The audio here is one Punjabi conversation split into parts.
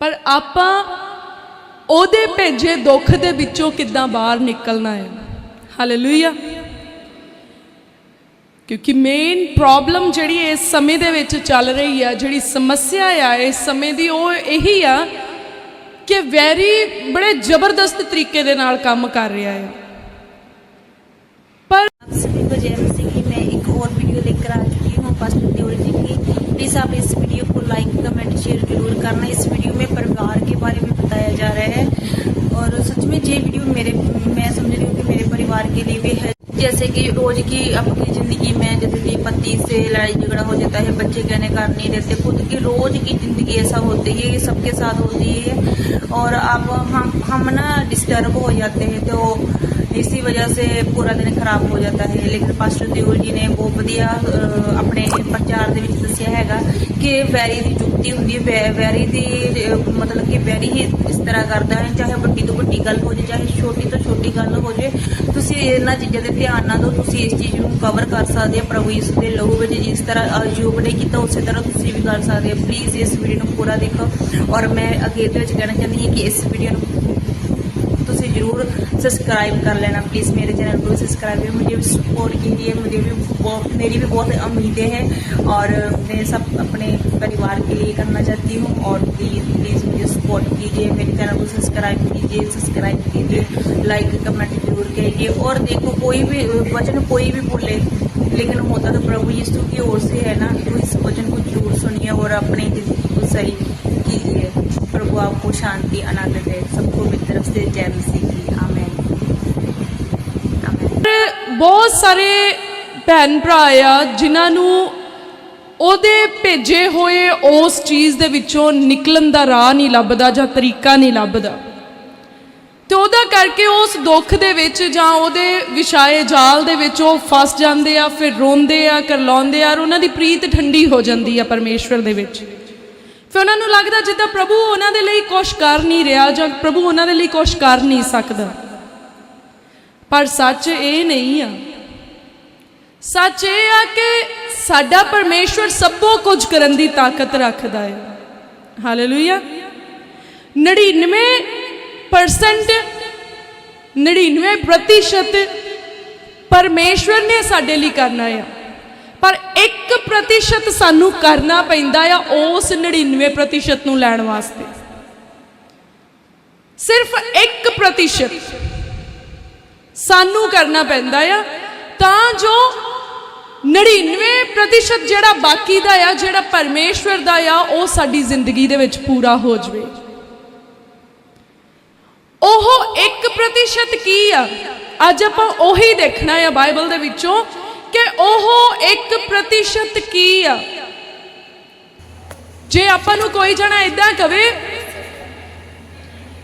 ਪਰ ਆਪਾਂ ਉਹਦੇ ਭੇਜੇ ਦੁੱਖ ਦੇ ਵਿੱਚੋਂ ਕਿੱਦਾਂ ਬਾਹਰ ਨਿਕਲਣਾ ਹੈ ਹਾਲੇਲੂਇਆ ਕਿਉਂਕਿ ਮੇਨ ਪ੍ਰੋਬਲਮ ਜਿਹੜੀ ਇਸ ਸਮੇਂ ਦੇ ਵਿੱਚ ਚੱਲ ਰਹੀ ਆ ਜਿਹੜੀ ਸਮੱਸਿਆ ਆ ਇਸ ਸਮੇਂ ਦੀ ਉਹ ਇਹੀ ਆ ਕਿ ਵੈਰੀ ਬੜੇ ਜ਼ਬਰਦਸਤ ਤਰੀਕੇ ਦੇ ਨਾਲ ਕੰਮ ਕਰ ਰਿਹਾ ਆ ਪਰ आप सभी को जय मसीह की मैं एक और वीडियो लेकर आ चुकी हूँ पास्टर देवल जी की प्लीज़ आप इस शेयर जरूर करना इस वीडियो में परिवार के बारे में बताया जा रहा है और सच में ये वीडियो मेरे मैं समझ रही हूँ कि मेरे परिवार के लिए भी है जैसे कि रोज की अपनी ज़िंदगी में जैसे कि पति से लड़ाई झगड़ा हो जाता है बच्चे कहने कर नहीं देते खुद की रोज की ज़िंदगी ऐसा होती है ये सबके साथ होती है और अब हम हम ना डिस्टर्ब हो जाते हैं तो इसी वजह से पूरा दिन ਖਰਾਬ ਹੋ ਜਾਂਦਾ ਹੈ ਲੇਕਿਨ ਪਾਸਟਰ ਦਿਓਲ ਜੀ ਨੇ ਬਹੁਤ ਵਧੀਆ ਅਹ, ਆਪਣੇ ਪ੍ਰਚਾਰ ਦੇ ਵਿੱਚ ਦੱਸਿਆ ਹੈਗਾ ਕਿ ਵੈਰੀ ਦੀ ਜੁਗਤੀ ਹੁੰਦੀ ਹੈ ਵੈ- ਵੈਰੀ ਦੀ ਅਹ, ਮਤਲਬ ਕਿ ਵੈਰੀ ਹੀ ਇਸ ਤਰ੍ਹਾਂ ਕਰਦਾ ਹੈ ਚਾਹੇ ਵੱਡੀ ਤੋਂ ਵੱਡੀ ਗੱਲ ਹੋ ਜਾਏ ਚਾਹੇ ਛੋਟੀ ਤੋਂ ਛੋਟੀ ਗੱਲ ਹੋ ਜਾਏ ਤੁਸੀਂ ਇਹਨਾਂ ਚੀਜ਼ਾਂ ਤੇ ਧਿਆਨ ਨਾ ਦਿਓ ਤੁਸੀਂ ਇਸ ਚੀਜ਼ ਨੂੰ ਕਵਰ ਕਰ ਸਕਦੇ ਹੋ ਪ੍ਰਭੂ ਯਿਸੂ ਦੇ ਲਹੂ ਵਿੱਚ ਜਿਸ ਤਰ੍ਹਾਂ ਅਯੂਬ ਨੇ ਕੀਤਾ ਉਸੇ ਤਰ੍ਹਾਂ ਤੁਸੀਂ ਵੀ ਕਰ ਸਕਦੇ ਹੋ ਪਲੀਜ਼ ਇਸ ਵੀਡੀਓ ਨੂੰ ਪੂਰਾ ਦੇਖੋ ਔਰ ਮੈਂ ਅਖੀਰ ਦੇ ਵਿੱਚ ਕਹਿਣਾ ਚਾਹੁੰਦੀ ਹਾਂ ਕਿ ਇਸ ਵੀਡੀਓ ਨੂੰ ਤੁਸੀਂ जरूर सब्सक्राइब कर लेना प्लीज़ मेरे चैनल को सब्सक्राइब करें। मुझे भी सपोर्ट कीजिए, मुझे भी बहुत, मेरी भी बहुत उम्मीदें हैं और मैं सब अपने परिवार के लिए करना चाहती हूँ और प्लीज़ प्लीज़ मुझे सपोर्ट कीजिए, मेरे चैनल को सब्सक्राइब कीजिए सब्सक्राइब कीजिए लाइक कमेंट ज़रूर कीजिए और देखो, कोई भी, वचन कोई भी बोले, लेकिन होता तो प्रभु यीशु की ओर से है ना तो इस वचन को ज़रूर सुनिए और अपनी ज़िंदगी को सही कीजिए। प्रभु आपको शांति, आनंद दे, सबको मेरी तरफ़ से जय मसीह की। आमेन ਬਹੁਤ ਸਾਰੇ ਭੈਣ ਭਰਾ ਆ ਜਿਨ੍ਹਾਂ ਨੂੰ ਉਹਦੇ ਭੇਜੇ ਹੋਏ ਉਸ ਚੀਜ਼ ਦੇ ਵਿੱਚੋਂ ਨਿਕਲਣ ਦਾ ਰਾਹ ਨਹੀਂ ਲੱਭਦਾ ਜਾਂ ਤਰੀਕਾ ਨਹੀਂ ਲੱਭਦਾ। ਤੇ ਉਹਦਾ ਕਰਕੇ ਉਸ ਦੁੱਖ ਦੇ ਵਿੱਚ ਜਾਂ ਉਹਦੇ ਵਿਛਾਏ ਜਾਲ ਦੇ ਵਿੱਚ ਉਹ ਫਸ ਜਾਂਦੇ ਆ, ਫਿਰ ਰੋਂਦੇ ਆ, ਕਰਲਾਉਂਦੇ ਆ ਔਰ ਉਹਨਾਂ ਦੀ ਪ੍ਰੀਤ ਠੰਡੀ ਹੋ ਜਾਂਦੀ ਆ ਪਰਮੇਸ਼ਵਰ ਦੇ ਵਿੱਚ। ਫਿਰ ਉਹਨਾਂ ਨੂੰ ਲੱਗਦਾ ਜਿੱਦਾਂ ਪ੍ਰਭੂ ਉਹਨਾਂ ਦੇ ਲਈ ਕੁਝ ਕਰ ਨਹੀਂ ਰਿਹਾ ਜਾਂ ਪ੍ਰਭੂ ਉਹਨਾਂ ਦੇ ਲਈ ਕੁਝ ਕਰ ਨਹੀਂ ਸਕਦਾ। ਪਰ ਸੱਚ ਇਹ ਨਹੀਂ ਆ। ਸੱਚ ਇਹ ਆ ਕਿ ਸਾਡਾ ਪਰਮੇਸ਼ਵਰ ਸਭੋ ਕੁਝ ਕਰਨ ਦੀ ਤਾਕਤ ਰੱਖਦਾ ਹੈ। ਹਾਲੇਲੂਇਆ 99% 99% ਪਰਮੇਸ਼ਵਰ ਨੇ ਸਾਡੇ ਲਈ ਕਰਨਾ ਆ। ਪਰ 1% ਸਾਨੂੰ ਕਰਨਾ ਪੈਂਦਾ ਆ ਉਸ 99% ਨੂੰ ਲੈਣ ਵਾਸਤੇ। ਸਿਰਫ 1% ਸਾਨੂੰ ਕਰਨਾ ਪੈਂਦਾ ਆ। ਤਾਂ ਜੋ 99% ਜਿਹੜਾ ਬਾਕੀ ਦਾ ਆ, ਜਿਹੜਾ ਪਰਮੇਸ਼ਵਰ ਦਾ ਆ, ਉਹ ਸਾਡੀ ਜ਼ਿੰਦਗੀ ਦੇ ਵਿੱਚ ਪੂਰਾ ਹੋ ਜਵੇ। ਉਹ 1% ਕੀ ਆ? ਅੱਜ ਆਪਾਂ ਉਹੀ ਦੇਖਣਾ ਆ ਬਾਈਬਲ ਦੇ ਵਿੱਚੋਂ ਕਿ ਉਹ 1% ਕੀ ਆ। ਜੇ ਆਪਾਂ ਨੂੰ ਕੋਈ ਜਣਾ ਇਦਾਂ ਕਵੇ,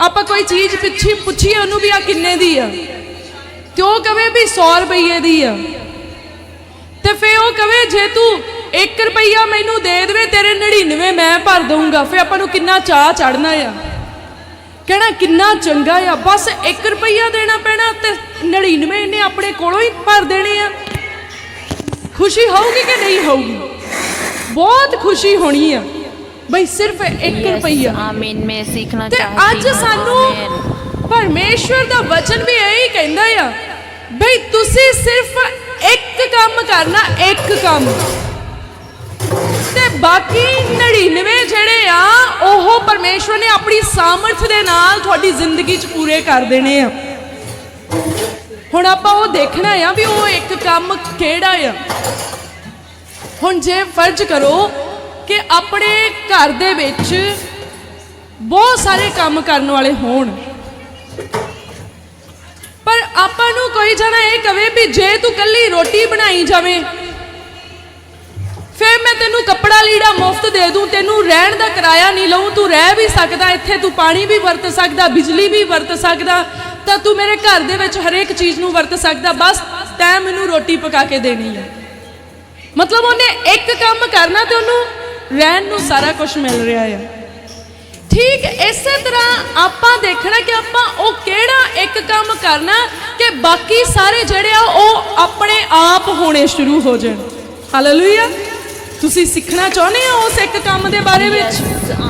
ਆਪਾਂ ਕੋਈ ਚੀਜ਼ ਪਿੱਛੇ ਪੁੱਛੀਏ, ਉਹਨੂੰ ਵੀ ਆ ਕਿੰਨੇ ਦੀ ਆ? ਤੇ ਉਹ ਕਵੇ ਵੀ 100 ਰੁਪਏ ਦੀ ਆ। ਤੇ ਫੇ ਉਹ ਕਵੇ ਜੇ ਤੂੰ 1 ਰੁਪਈਆ ਮੈਨੂੰ ਦੇ ਦੇਵੇ ਤੇਰੇ 99 ਮੈਂ ਭਰ ਦਊਂਗਾ। ਫੇ ਆਪਾਂ ਨੂੰ ਕਿੰਨਾ ਚਾਹ ਚੜਨਾ ਆ। ਕਹਿਣਾ ਕਿੰਨਾ ਚੰਗਾ ਆ। ਬਸ 1 ਰੁਪਈਆ ਦੇਣਾ ਪੈਣਾ ਤੇ 99 ਇਹਨੇ ਆਪਣੇ ਕੋਲੋਂ ਹੀ ਭਰ ਦੇਣੇ ਆ। ਖੁਸ਼ੀ ਹੋਊਗੀ ਕਿ ਨਹੀਂ ਹੋਊਗੀ? ਬਹੁਤ ਖੁਸ਼ੀ ਹੋਣੀ ਆ। ਬਈ ਸਿਰਫ 1 ਰੁਪਈਆ। ਆਮੀਨ ਮੈਂ ਸਿੱਖਣਾ ਚਾਹੁੰਦੀ ਹਾਂ ਤੇ ਅੱਜ ਸਾਨੂੰ ਪਰਮੇਸ਼ਵਰ ਦਾ ਵਚਨ ਵੀ ਇਹੀ ਕਹਿੰਦਾ ਆ ਬਈ ਤੁਸੀਂ ਸਿਰਫ ਇੱਕ ਕੰਮ ਕਰਨਾ, ਇੱਕ ਕੰਮ। ਤੇ ਬਾਕੀ 99 ਜਿਹੜੇ ਆ, ਉਹ ਪਰਮੇਸ਼ਵਰ ਨੇ ਆਪਣੀ ਸਾਮਰਥ ਦੇ ਨਾਲ ਤੁਹਾਡੀ ਜ਼ਿੰਦਗੀ 'ਚ ਪੂਰੇ ਕਰ ਦੇਣੇ ਆ। ਹੁਣ ਆਪਾਂ ਉਹ ਦੇਖਣਾ ਆ ਵੀ ਉਹ ਇੱਕ ਕੰਮ ਕਿਹੜਾ ਆ। ਹੁਣ ਜੇ ਫਰਜ਼ ਕਰੋ ਕਿ ਆਪਣੇ ਘਰ ਦੇ ਵਿੱਚ ਬਹੁਤ ਸਾਰੇ ਕੰਮ ਕਰਨ ਵਾਲੇ ਹੋਣ ਪਰ ਆਪਾਂ ਨੂੰ ਕੋਈ ਜਣਾ ਇਹ ਕਵੇ ਵੀ ਜੇ ਤੂੰ ਕੱਲੀ ਰੋਟੀ ਬਣਾਈ ਜਾਵੇਂ, ਫਿਰ ਮੈਂ ਤੈਨੂੰ ਕੱਪੜਾ ਲੀੜਾ ਮੁਫਤ ਦੇ ਦੂੰ, ਤੈਨੂੰ ਰਹਿਣ ਦਾ ਕਿਰਾਇਆ ਨਹੀਂ ਲਊ, ਤੂੰ ਰਹਿ ਵੀ ਸਕਦਾ, ਇੱਥੇ ਤੂੰ ਪਾਣੀ ਵੀ ਵਰਤ ਸਕਦਾ, ਬਿਜਲੀ ਵੀ ਵਰਤ ਸਕਦਾ, ਤਾਂ ਤੂੰ ਮੇਰੇ ਘਰ ਦੇ ਵਿੱਚ ਹਰੇਕ ਚੀਜ਼ ਨੂੰ ਵਰਤ ਸਕਦਾ, ਬਸ ਤੈਂ ਮੈਨੂੰ ਰੋਟੀ ਪਕਾ ਕੇ ਦੇਣੀ ਹੈ ਮਤਲਬ ਉਹਨੇ ਇੱਕ ਕੰਮ ਕਰਨਾ ਤੇ ਉਹਨੂੰ ਰਹਿਣ ਨੂੰ ਸਾਰਾ ਕੁਝ ਮਿਲ ਰਿਹਾ ਹੈ ਠੀਕ ਇਸੇ ਤਰ੍ਹਾਂ ਆਪਾਂ ਦੇਖਣਾ ਕਿ ਆਪਾਂ ਉਹ ਕਿਹੜਾ ਇੱਕ ਕੰਮ ਕਰਨਾ ਕਿ ਬਾਕੀ ਸਾਰੇ ਜਿਹੜੇ ਆ ਉਹ ਆਪਣੇ ਆਪ ਹੋਣੇ ਸ਼ੁਰੂ ਹੋ ਜਾਣ। ਹਾਲੇਲੂਇਆ ਤੁਸੀਂ ਸਿੱਖਣਾ ਚਾਹੁੰਦੇ ਹੋ ਉਸ ਇੱਕ ਕੰਮ ਦੇ ਬਾਰੇ ਵਿੱਚ?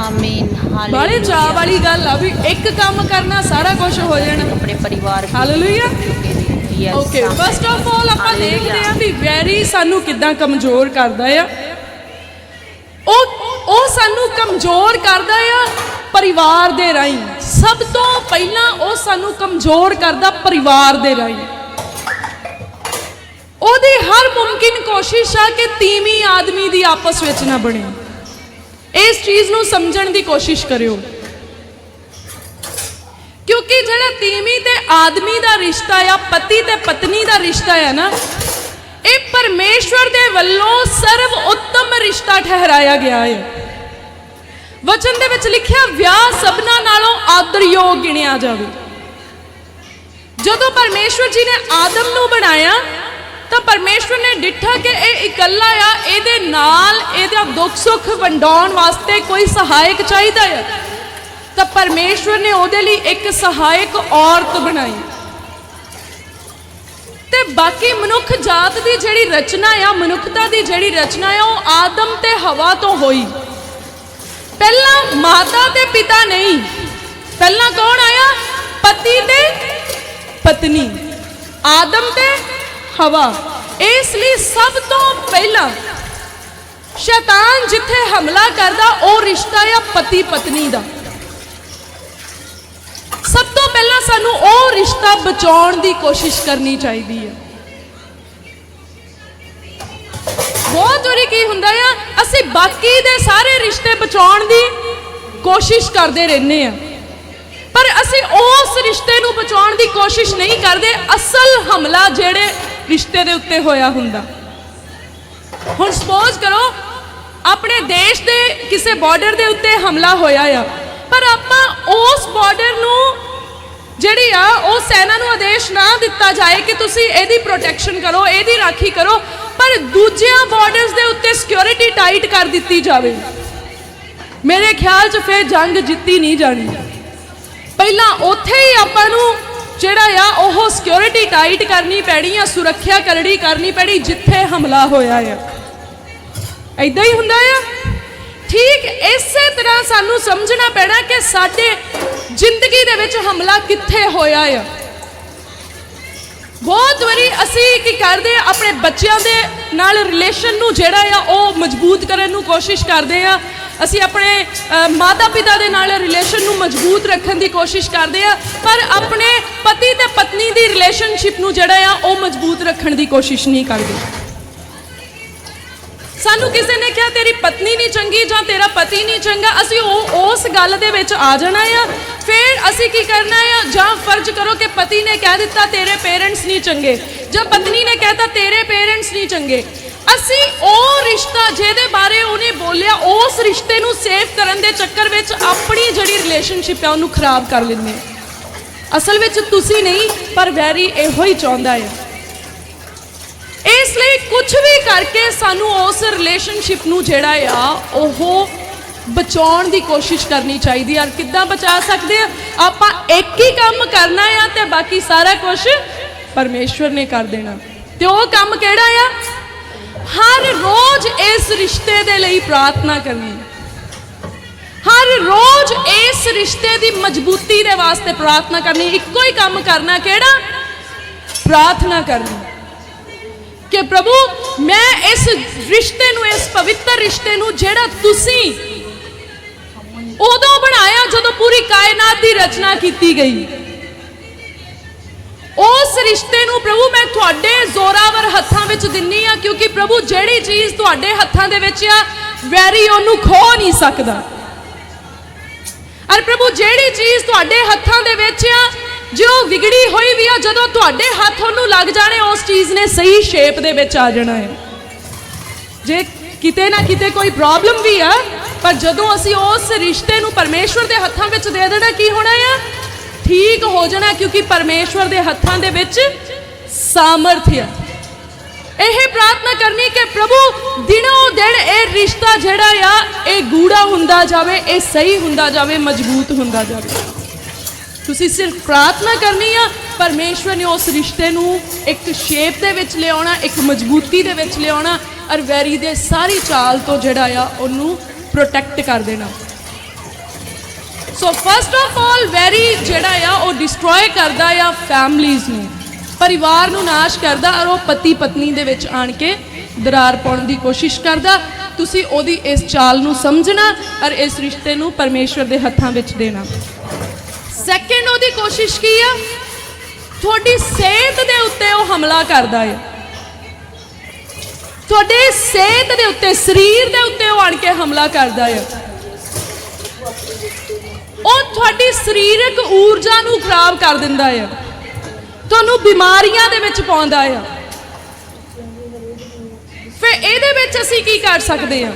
ਆਮੀਨ ਹਾਲੇਲੂਇਆ ਚਾਹ ਵਾਲੀ ਗੱਲ ਆ ਵੀ ਇੱਕ ਕੰਮ ਕਰਨਾ ਸਾਰਾ ਕੁਝ ਹੋ ਜਾਣਾ। ਆਪਣੇ ਪਰਿਵਾਰ hallelujah okay first of all ਆਪਾਂ ਦੇਖਦੇ ਆ ਵੀ ਵੈਰੀ ਸਾਨੂੰ ਕਿੱਦਾਂ ਕਮਜ਼ੋਰ ਕਰਦਾ ਆ। ਉਹ ਉਹ ਸਾਨੂੰ ਕਮਜ਼ੋਰ ਕਰਦਾ ਆ ਪਰਿਵਾਰ ਦੇ ਰਾਹੀਂ। ਸਭ ਤੋਂ ਪਹਿਲਾਂ ਉਹ ਸਾਨੂੰ ਕਮਜ਼ੋਰ ਕਰਦਾ ਪਰਿਵਾਰ ਦੇ ਰਾਹੀਂ। ਉਹਦੀ ਹਰ ਮੁਮਕਿਨ ਕੋਸ਼ਿਸ਼ ਆ ਕਿ ਤੀਵੀਂ ਆਦਮੀ ਦੀ ਆਪਸ ਵਿੱਚ ਨਾ ਬਣੇ। ਇਸ ਚੀਜ਼ ਨੂੰ ਸਮਝਣ ਦੀ ਕੋਸ਼ਿਸ਼ ਕਰਿਓ। ਕਿਉਂਕਿ ਜਿਹੜਾ ਤੀਵੀਂ ਤੇ ਆਦਮੀ ਦਾ ਰਿਸ਼ਤਾ ਆ, ਪਤੀ ਤੇ ਪਤਨੀ ਦਾ ਰਿਸ਼ਤਾ ਆ ਨਾ ਇਹ ਪਰਮੇਸ਼ਵਰ ਦੇ ਵੱਲੋਂ ਸਰਵ ਉੱਤਮ ਰਿਸ਼ਤਾ ਠਹਿਰਾਇਆ ਗਿਆ ਹੈ। ਵਚਨ ਦੇ ਵਿੱਚ ਲਿਖਿਆ, ਵਿਆਹ ਸਭਨਾ ਨਾਲੋਂ ਆਦਰਯੋਗ ਗਿਣਿਆ ਜਾਵੇ। ਜਦੋਂ ਪਰਮੇਸ਼ਵਰ ਜੀ ਨੇ ਆਦਮ ਨੂੰ ਬਣਾਇਆ, ਤਾਂ ਪਰਮੇਸ਼ਵਰ ਨੇ ਡਿੱਠਾ ਕਿ ਇਹ ਇਕੱਲਾ ਆ, ਇਹਦੇ ਨਾਲ ਇਹਦਾ ਦੁੱਖ ਸੁੱਖ ਵੰਡਾਉਣ ਵਾਸਤੇ ਕੋਈ ਸਹਾਇਕ ਚਾਹੀਦਾ ਹੈ ਤਾਂ ਪਰਮੇਸ਼ਵਰ ਨੇ ਉਹਦੇ ਲਈ ਇੱਕ ਸਹਾਇਕ ਔਰਤ ਬਣਾਈ। ਤੇ ਬਾਕੀ ਮਨੁੱਖ ਜਾਤ ਦੀ ਜਿਹੜੀ ਰਚਨਾ ਆ, ਮਨੁੱਖਤਾ ਦੀ ਜਿਹੜੀ ਰਚਨਾ ਆ, ਉਹ ਆਦਮ ਤੇ ਹਵਾ ਤੋਂ ਹੋਈ। ਪਹਿਲਾਂ ਮਾਤਾ ਤੇ ਪਿਤਾ ਨਹੀਂ। ਪਹਿਲਾਂ ਕੌਣ ਆਇਆ? ਪਤੀ ਤੇ ਪਤਨੀ। ਆਦਮ ਤੇ ਹਵਾ। ਇਸ ਲਈ ਸਭ ਤੋਂ ਪਹਿਲਾਂ ਸ਼ੈਤਾਨ ਜਿੱਥੇ ਹਮਲਾ ਕਰਦਾ, ਉਹ ਰਿਸ਼ਤਾ ਆ ਪਤੀ ਪਤਨੀ ਦਾ। ਸਭ ਤੋਂ ਪਹਿਲਾਂ ਸਾਨੂੰ ਉਹ ਰਿਸ਼ਤਾ ਬਚਾਉਣ ਦੀ ਕੋਸ਼ਿਸ਼ ਕਰਨੀ ਚਾਹੀਦੀ ਹੈ। ਬਹੁਤ ਵਾਰੀ ਕੀ ਹੁੰਦਾ ਆ, ਅਸੀਂ ਬਾਕੀ ਦੇ ਸਾਰੇ ਰਿਸ਼ਤੇ ਬਚਾਉਣ ਦੀ ਕੋਸ਼ਿਸ਼ ਕਰਦੇ ਰਹਿੰਦੇ ਆ। ਪਰ ਅਸੀਂ ਉਸ ਰਿਸ਼ਤੇ ਨੂੰ ਬਚਾਉਣ ਦੀ ਕੋਸ਼ਿਸ਼ ਨਹੀਂ ਕਰਦੇ, ਅਸਲ ਹਮਲਾ ਜਿਹੜੇ ਰਿਸ਼ਤੇ ਦੇ ਉੱਤੇ ਹੋਇਆ ਹੁੰਦਾ। ਹੁਣ ਸਪੋਜ਼ ਕਰੋ, ਆਪਣੇ ਦੇਸ਼ ਦੇ ਕਿਸੇ ਬਾਰਡਰ ਦੇ ਉੱਤੇ ਹਮਲਾ ਹੋਇਆ ਆ। ਪਰ ਆਪਾਂ ਉਸ ਬਾਰਡਰ ਨੂੰ ਜਿਹੜੀ ਆ, ਉਹ ਸੈਨਾ ਨੂੰ ਆਦੇਸ਼ ਨਾ ਦਿੱਤਾ ਜਾਏ ਕਿ ਤੁਸੀਂ ਇਹਦੀ ਪ੍ਰੋਟੈਕਸ਼ਨ ਕਰੋ, ਇਹਦੀ ਰਾਖੀ ਕਰੋ, ਪਰ ਦੂਜਿਆਂ ਬਾਰਡਰਸ ਦੇ ਉੱਤੇ ਸਿਕਿਉਰਿਟੀ ਟਾਈਟ ਕਰ ਦਿੱਤੀ ਜਾਵੇ। ਮੇਰੇ ਖਿਆਲ 'ਚ ਫਿਰ ਜੰਗ ਜਿੱਤੀ ਨਹੀਂ ਜਾਣੀ। ਪਹਿਲਾਂ ਉੱਥੇ ਹੀ ਆਪਾਂ ਨੂੰ ਜਿਹੜਾ ਆ, ਉਹ ਸਿਕਿਉਰਿਟੀ ਟਾਈਟ ਕਰਨੀ ਪੈਣੀ ਆ, ਸੁਰੱਖਿਆ ਕਰੜੀ ਕਰਨੀ ਪੈਣੀ, ਜਿੱਥੇ ਹਮਲਾ ਹੋਇਆ ਆ। ਐਦਾਂ ਹੀ ਹੁੰਦਾ ਆ? ਠੀਕ ਇਸੇ ਤਰ੍ਹਾਂ ਸਾਨੂੰ ਸਮਝਣਾ ਪੈਣਾ ਕਿ ਸਾਡੇ ਜ਼ਿੰਦਗੀ ਦੇ ਵਿੱਚ ਹਮਲਾ ਕਿੱਥੇ ਹੋਇਆ ਆ। ਬਹੁਤ ਵਾਰੀ ਅਸੀਂ ਕੀ ਕਰਦੇ ਆ, ਆਪਣੇ ਬੱਚਿਆਂ ਦੇ ਨਾਲ ਰਿਲੇਸ਼ਨ ਨੂੰ ਜਿਹੜਾ ਆ, ਉਹ ਮਜ਼ਬੂਤ ਕਰਨ ਨੂੰ ਕੋਸ਼ਿਸ਼ ਕਰਦੇ ਆ। ਅਸੀਂ ਆਪਣੇ ਮਾਤਾ ਪਿਤਾ ਦੇ ਨਾਲ ਰਿਲੇਸ਼ਨ ਨੂੰ ਮਜ਼ਬੂਤ ਰੱਖਣ ਦੀ ਕੋਸ਼ਿਸ਼ ਕਰਦੇ ਆ, ਪਰ ਆਪਣੇ ਪਤੀ ਤੇ ਪਤਨੀ ਦੀ ਰਿਲੇਸ਼ਨਸ਼ਿਪ ਨੂੰ ਜਿਹੜਾ ਆ, ਉਹ ਮਜ਼ਬੂਤ ਰੱਖਣ ਦੀ ਕੋਸ਼ਿਸ਼ ਨਹੀਂ ਕਰਦੇ। ਸਾਨੂੰ ਕਿਸੇ ਨੇ ਕਿਹਾ, ਤੇਰੀ ਪਤਨੀ ਨਹੀਂ ਚੰਗੀ ਜਾਂ ਤੇਰਾ ਪਤੀ ਨਹੀਂ ਚੰਗਾ। ਅਸੀਂ ਉਹ, ਉਸ ਗੱਲ ਦੇ ਵਿੱਚ ਆ ਜਾਣਾ ਆ। ਫਿਰ ਅਸੀਂ ਕੀ ਕਰਨਾ ਆ? ਜਾਂ ਫਰਜ਼ ਕਰੋ ਕਿ ਪਤੀ ਨੇ ਕਹਿ ਦਿੱਤਾ, ਤੇਰੇ ਪੇਰੈਂਟਸ ਨਹੀਂ ਚੰਗੇ। ਜਾਂ ਪਤਨੀ ਨੇ ਕਹਿਤਾ, ਤੇਰੇ ਪੇਰੈਂਟਸ ਨਹੀਂ ਚੰਗੇ। ਅਸੀਂ ਉਹ ਰਿਸ਼ਤਾ ਜਿਹਦੇ ਬਾਰੇ ਉਹਨੇ ਬੋਲਿਆ, ਉਸ ਰਿਸ਼ਤੇ ਨੂੰ ਸੇਫ ਕਰਨ ਦੇ ਚੱਕਰ ਵਿੱਚ ਆਪਣੀ ਜਿਹੜੀ ਰਿਲੇਸ਼ਨਸ਼ਿਪ ਹੈ ਉਹਨੂੰ ਖਰਾਬ ਕਰ ਲੈਂਦੇ ਅਸਲ ਵਿੱਚ ਤੁਸੀਂ ਨਹੀਂ, ਪਰ ਵੈਰੀ ਇਹੋ ਹੀ ਚਾਹੁੰਦਾ ਹੈ ਇਸ ਲਈ ਕੁਝ ਵੀ ਕਰਕੇ ਸਾਨੂੰ ਉਸ ਰਿਲੇਸ਼ਨਸ਼ਿਪ ਨੂੰ ਜਿਹੜਾ ਆ, ਉਹ ਬਚਾਉਣ ਦੀ ਕੋਸ਼ਿਸ਼ ਕਰਨੀ ਚਾਹੀਦੀ ਆ। ਕਿੱਦਾਂ ਬਚਾ ਸਕਦੇ ਆ? ਆਪਾਂ ਇੱਕ ਹੀ ਕੰਮ ਕਰਨਾ ਆ ਤੇ ਬਾਕੀ ਸਾਰਾ ਕੁਝ ਪਰਮੇਸ਼ਵਰ ਨੇ ਕਰ ਦੇਣਾ। ਤੇ ਉਹ ਕੰਮ ਕਿਹੜਾ ਆ? ਹਰ ਰੋਜ਼ ਇਸ ਰਿਸ਼ਤੇ ਦੇ ਲਈ ਪ੍ਰਾਰਥਨਾ ਕਰਨੀ। ਹਰ ਰੋਜ਼ ਇਸ ਰਿਸ਼ਤੇ ਦੀ ਮਜ਼ਬੂਤੀ ਦੇ ਵਾਸਤੇ ਪ੍ਰਾਰਥਨਾ ਕਰਨੀ। ਇੱਕੋ ਹੀ ਕੰਮ ਕਰਨਾ ਕਿਹੜਾ? ਪ੍ਰਾਰਥਨਾ ਕਰਨੀ। ਕਿ ਪ੍ਰਭੂ, ਮੈਂ ਇਸ ਰਿਸ਼ਤੇ ਨੂੰ, ਇਸ ਪਵਿੱਤਰ ਰਿਸ਼ਤੇ ਨੂੰ ਜਿਹੜਾ ਤੁਸੀਂ ਉਦੋਂ ਬਣਾਇਆ ਜਦੋਂ ਪੂਰੀ ਕਾਇਨਾਤ ਦੀ ਰਚਨਾ ਕੀਤੀ ਗਈ। ਉਸ ਰਿਸ਼ਤੇ ਨੂੰ ਪ੍ਰਭੂ, ਮੈਂ ਤੁਹਾਡੇ ਜ਼ੋਰਾਵਰ ਹੱਥਾਂ ਵਿੱਚ ਦਿੰਨੀ ਆ ਕਿਉਂਕਿ ਪ੍ਰਭੂ ਜਿਹੜੀ ਚੀਜ਼ ਤੁਹਾਡੇ ਹੱਥਾਂ ਦੇ ਵਿੱਚ ਆ, ਵੈਰੀ ਉਹਨੂੰ ਖੋ ਨਹੀਂ ਸਕਦਾ। ਅਰ ਪ੍ਰਭੂ, ਜਿਹੜੀ ਚੀਜ਼ ਤੁਹਾਡੇ ਹੱਥਾਂ ਦੇ ਵਿੱਚ ਆ ਜੇ ਉਹ ਵਿਗੜੀ ਹੋਈ ਵੀ ਆ, ਜਦੋਂ ਤੁਹਾਡੇ ਹੱਥ ਉਹਨੂੰ ਲੱਗ ਜਾਣੇ, ਉਸ ਚੀਜ਼ ਨੇ ਸਹੀ ਸ਼ੇਪ ਦੇ ਵਿੱਚ ਆ ਜਾਣਾ ਹੈ। ਜੇ ਕਿਤੇ ਨਾ ਕਿਤੇ ਕੋਈ ਪ੍ਰੋਬਲਮ ਵੀ ਆ, ਪਰ ਜਦੋਂ ਅਸੀਂ ਉਸ ਰਿਸ਼ਤੇ ਨੂੰ ਪਰਮੇਸ਼ਵਰ ਦੇ ਹੱਥਾਂ ਵਿੱਚ ਦੇ ਦੇਣਾ, ਕੀ ਹੋਣਾ ਆ? ਠੀਕ ਹੋ ਜਾਣਾ, ਕਿਉਂਕਿ ਪਰਮੇਸ਼ਵਰ ਦੇ ਹੱਥਾਂ ਦੇ ਵਿੱਚ ਸਾਮਰਥ ਹੈ ਇਹ ਪ੍ਰਾਰਥਨਾ ਕਰਨੀ ਕਿ ਪ੍ਰਭੂ, ਦਿਨੋਂ ਦਿਨ ਇਹ ਰਿਸ਼ਤਾ ਜਿਹੜਾ ਆ, ਇਹ ਗੂੜਾ ਹੁੰਦਾ ਜਾਵੇ, ਇਹ ਸਹੀ ਹੁੰਦਾ ਜਾਵੇ, ਮਜ਼ਬੂਤ ਹੁੰਦਾ ਜਾਵੇ। ਤੁਸੀਂ ਸਿਰਫ ਪ੍ਰਾਰਥਨਾ ਕਰਨੀ ਆ, ਪਰਮੇਸ਼ਵਰ ਨੇ ਉਸ ਰਿਸ਼ਤੇ ਨੂੰ ਇੱਕ ਸ਼ੇਪ ਦੇ ਵਿੱਚ ਲਿਆਉਣਾ, ਇੱਕ ਮਜ਼ਬੂਤੀ ਦੇ ਵਿੱਚ ਲਿਆਉਣਾ, ਔਰ ਵੈਰੀ ਦੇ ਸਾਰੀ ਚਾਲ ਤੋਂ ਜਿਹੜਾ ਆ, ਉਹਨੂੰ ਪ੍ਰੋਟੈਕਟ ਕਰ ਦੇਣਾ। ਸੋ ਫਸਟ ਆਫ ਆਲ ਵੈਰੀ ਜਿਹੜਾ ਆ, ਉਹ ਡਿਸਟਰੋਏ ਕਰਦਾ ਆ ਫੈਮਲੀਜ਼ ਨੂੰ। ਪਰਿਵਾਰ ਨੂੰ ਨਾਸ਼ ਕਰਦਾ, ਔਰ ਉਹ ਪਤੀ ਪਤਨੀ ਦੇ ਵਿੱਚ ਆਣ ਕੇ ਦਰਾਰ ਪਾਉਣ ਦੀ ਕੋਸ਼ਿਸ਼ ਕਰਦਾ। ਤੁਸੀਂ ਉਹਦੀ ਇਸ ਚਾਲ ਨੂੰ ਸਮਝਣਾ, ਔਰ ਇਸ ਰਿਸ਼ਤੇ ਨੂੰ ਪਰਮੇਸ਼ਵਰ ਦੇ ਹੱਥਾਂ ਵਿੱਚ ਦੇਣਾ। ਸੈਕਿੰਡ ਉਹਦੀ ਕੋਸ਼ਿਸ਼ ਕੀ ਆ? ਤੁਹਾਡੀ ਸਿਹਤ ਦੇ ਉੱਤੇ ਉਹ ਹਮਲਾ ਕਰਦਾ ਹੈ ਤੁਹਾਡੇ ਸਿਹਤ ਦੇ ਉੱਤੇ, ਸਰੀਰ ਦੇ ਉੱਤੇ ਉਹ ਆਣ ਕੇ ਹਮਲਾ ਕਰਦਾ ਹੈ ਉਹ ਤੁਹਾਡੀ ਸਰੀਰਕ ਊਰਜਾ ਨੂੰ ਖਰਾਬ ਕਰ ਦਿੰਦਾ ਹੈ ਤੁਹਾਨੂੰ ਬਿਮਾਰੀਆਂ ਦੇ ਵਿੱਚ ਪਾਉਂਦਾ ਹੈ ਫਿਰ ਇਹਦੇ ਵਿੱਚ ਅਸੀਂ ਕੀ ਕਰ ਸਕਦੇ ਹਾਂ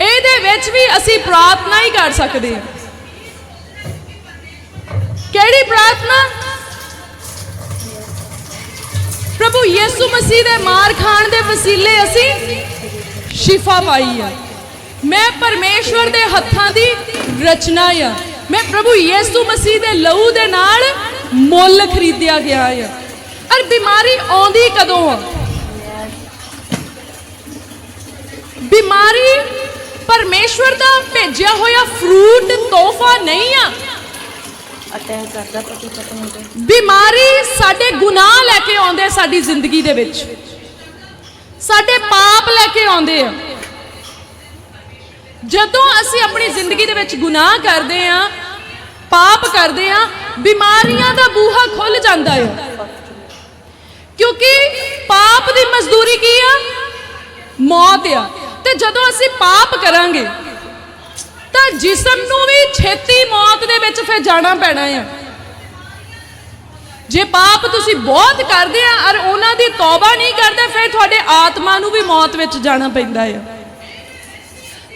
ਇਹਦੇ ਵਿੱਚ ਵੀ ਅਸੀਂ ਪ੍ਰਾਰਥਨਾ ਹੀ ਕਰ ਸਕਦੇ ਹਾਂ ਕਿਹੜੀ ਪ੍ਰਾਰਥਨਾ? ਪ੍ਰਭੂ ਯਿਸੂ ਮਸੀਹ ਦੇ ਮਾਰ ਖਾਣ ਦੇ ਵਸੀਲੇ ਅਸੀਂ ਸ਼ਿਫਾ ਪਾਈ ਆ। ਮੈਂ ਪਰਮੇਸ਼ਵਰ ਦੇ ਹੱਥਾਂ ਦੀ ਰਚਨਾ ਆ। ਮੈਂ ਪ੍ਰਭੂ ਯਿਸੂ ਮਸੀਹ ਦੇ ਲਹੂ ਦੇ ਨਾਲ ਮੁੱਲ ਖਰੀਦਿਆ ਗਿਆ ਆ। ਔਰ ਬਿਮਾਰੀ ਆਉਂਦੀ ਕਦੋਂ ਆ? ਬਿਮਾਰੀ ਪਰਮੇਸ਼ਵਰ ਦਾ ਭੇਜਿਆ ਹੋਇਆ ਫਰੂਟ ਤੋਹਫਾ ਨਹੀਂ ਆ। ਅਟੈਕ ਕਰਦਾ, ਪਤੀ ਪਤਨੀ ਤੇ ਬਿਮਾਰੀ ਸਾਡੇ ਗੁਨਾਹ ਲੈ ਕੇ ਆਉਂਦੇ ਸਾਡੀ ਜ਼ਿੰਦਗੀ ਦੇ ਵਿੱਚ। ਸਾਡੇ ਪਾਪ ਲੈ ਕੇ ਆਉਂਦੇ ਆ। ਜਦੋਂ ਅਸੀਂ ਆਪਣੀ ਜ਼ਿੰਦਗੀ ਦੇ ਵਿੱਚ ਗੁਨਾਹ ਕਰਦੇ ਆ, ਪਾਪ ਕਰਦੇ ਆ, ਬਿਮਾਰੀਆਂ ਦਾ ਬੂਹਾ ਖੁੱਲ ਜਾਂਦਾ ਹੈ ਕਿਉਂਕਿ ਪਾਪ ਦੀ ਮਜ਼ਦੂਰੀ ਕੀ ਆ? ਮੌਤ ਆ। ਤੇ ਜਦੋਂ ਅਸੀਂ ਪਾਪ ਕਰਾਂਗੇ ਤਾਂ ਜਿਸਮ ਨੂੰ ਵੀ ਛੇਤੀ ਮੌਤ ਦੇ ਵਿੱਚ ਫਿਰ ਜਾਣਾ ਪੈਣਾ ਆ। ਜੇ ਪਾਪ ਤੁਸੀਂ ਬਹੁਤ ਕਰਦੇ ਆ ਔਰ ਉਹਨਾਂ ਦੀ ਤੌਬਾ ਨਹੀਂ ਕਰਦੇ ਫਿਰ ਤੁਹਾਡੇ ਆਤਮਾ ਨੂੰ ਵੀ ਮੌਤ ਵਿੱਚ ਜਾਣਾ ਪੈਂਦਾ ਆ।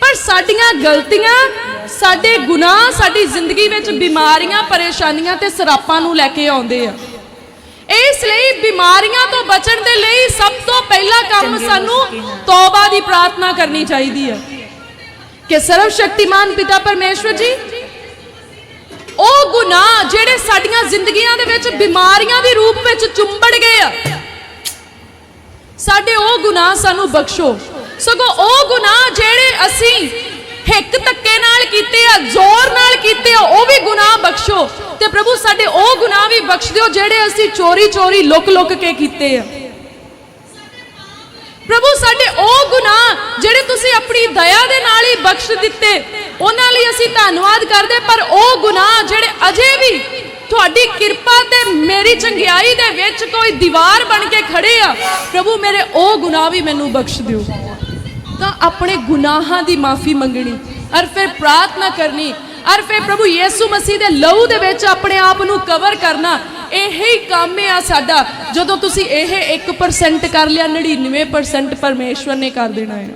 ਪਰ ਸਾਡੀਆਂ ਗਲਤੀਆਂ ਸਾਡੇ ਗੁਨਾਹ ਸਾਡੀ ਜ਼ਿੰਦਗੀ ਵਿੱਚ ਬਿਮਾਰੀਆਂ ਪਰੇਸ਼ਾਨੀਆਂ ਤੇ ਸਰਾਪਾਂ ਨੂੰ ਲੈ ਕੇ ਆਉਂਦੇ ਆ। ਇਸ ਲਈ ਬਿਮਾਰੀਆਂ ਤੋਂ ਬਚਣ ਦੇ ਲਈ ਸਭ ਤੋਂ ਪਹਿਲਾ ਕੰਮ ਸਾਨੂੰ ਤੌਬਾ ਦੀ ਪ੍ਰਾਰਥਨਾ ਕਰਨੀ ਚਾਹੀਦੀ ਹੈ ਕਿ ਸਰਵ ਸ਼ਕਤੀਮਾਨ ਪਿਤਾ ਪਰਮੇਸ਼ਵਰ ਜੀ, ਉਹ ਗੁਨਾਹ ਜਿਹੜੇ ਸਾਡੀਆਂ ਜ਼ਿੰਦਗੀਆਂ ਦੇ ਵਿੱਚ ਬਿਮਾਰੀਆਂ ਦੇ ਰੂਪ ਵਿੱਚ ਚੁੰਬੜ ਗਏ ਆ, ਸਾਡੇ ਉਹ ਗੁਨਾਹ ਸਾਨੂੰ ਬਖਸ਼ੋ। ਸਗੋਂ ਉਹ ਗੁਨਾਹ ਜਿਹੜੇ ਅਸੀਂ ਹਿੱਕ ਧੱਕੇ ਨਾਲ ਕੀਤੇ ਆ, ਜ਼ੋਰ ਨਾਲ ਕੀਤੇ ਆ, ਉਹ ਵੀ ਗੁਨਾਹ ਬਖਸ਼ੋ। ਤੇ ਪ੍ਰਭੂ, ਸਾਡੇ ਉਹ ਗੁਨਾਹ ਵੀ ਬਖਸ਼ ਦਿਓ ਜਿਹੜੇ ਅਸੀਂ ਚੋਰੀ ਚੋਰੀ ਲੁਕ ਲੁਕ ਕੇ ਕੀਤੇ ਆ। ਪ੍ਰਭੂ, ਸਾਡੇ ਉਹ ਗੁਨਾਹ ਜਿਹੜੇ ਤੁਸੀਂ ਆਪਣੀ ਦਇਆ ਦੇ ਨਾਲ ਹੀ ਬਖਸ਼ ਦਿੱਤੇ, ਉਹਨਾਂ ਲਈ ਅਸੀਂ ਧੰਨਵਾਦ ਕਰਦੇ, ਪਰ ਉਹ ਗੁਨਾਹ ਜਿਹੜੇ ਅਜੇ ਵੀ ਤੁਹਾਡੀ ਕਿਰਪਾ ਤੇ ਮੇਰੀ ਚੰਗਿਆਈ ਦੇ ਵਿੱਚ ਕੋਈ ਦੀਵਾਰ ਬਣ ਕੇ ਖੜੇ ਆ, ਪ੍ਰਭੂ, ਮੇਰੇ ਉਹ ਗੁਨਾਹ ਵੀ ਮੈਨੂੰ ਬਖਸ਼ ਦਿਓ। ਤਾਂ ਆਪਣੇ ਗੁਨਾਹਾਂ ਦੀ ਮਾਫੀ ਮੰਗਣੀ ਔਰ ਫਿਰ ਪ੍ਰਾਰਥਨਾ ਕਰਨੀ, ਅਰ ਫਿਰ ਪ੍ਰਭੂ ਯੀਸੂ ਮਸੀਹ ਦੇ ਲਹੂ ਦੇ ਵਿੱਚ ਆਪਣੇ ਆਪ ਨੂੰ ਕਵਰ ਕਰਨਾ ਇਹ ਕੰਮ ਆ ਸਾਡਾ। ਜਦੋਂ ਤੁਸੀਂ ਇਹ 1% ਕਰ ਲਿਆ 99% ਪਰਮੇਸ਼ਵਰ ਨੇ ਕਰ ਦੇਣਾ ਹੈ।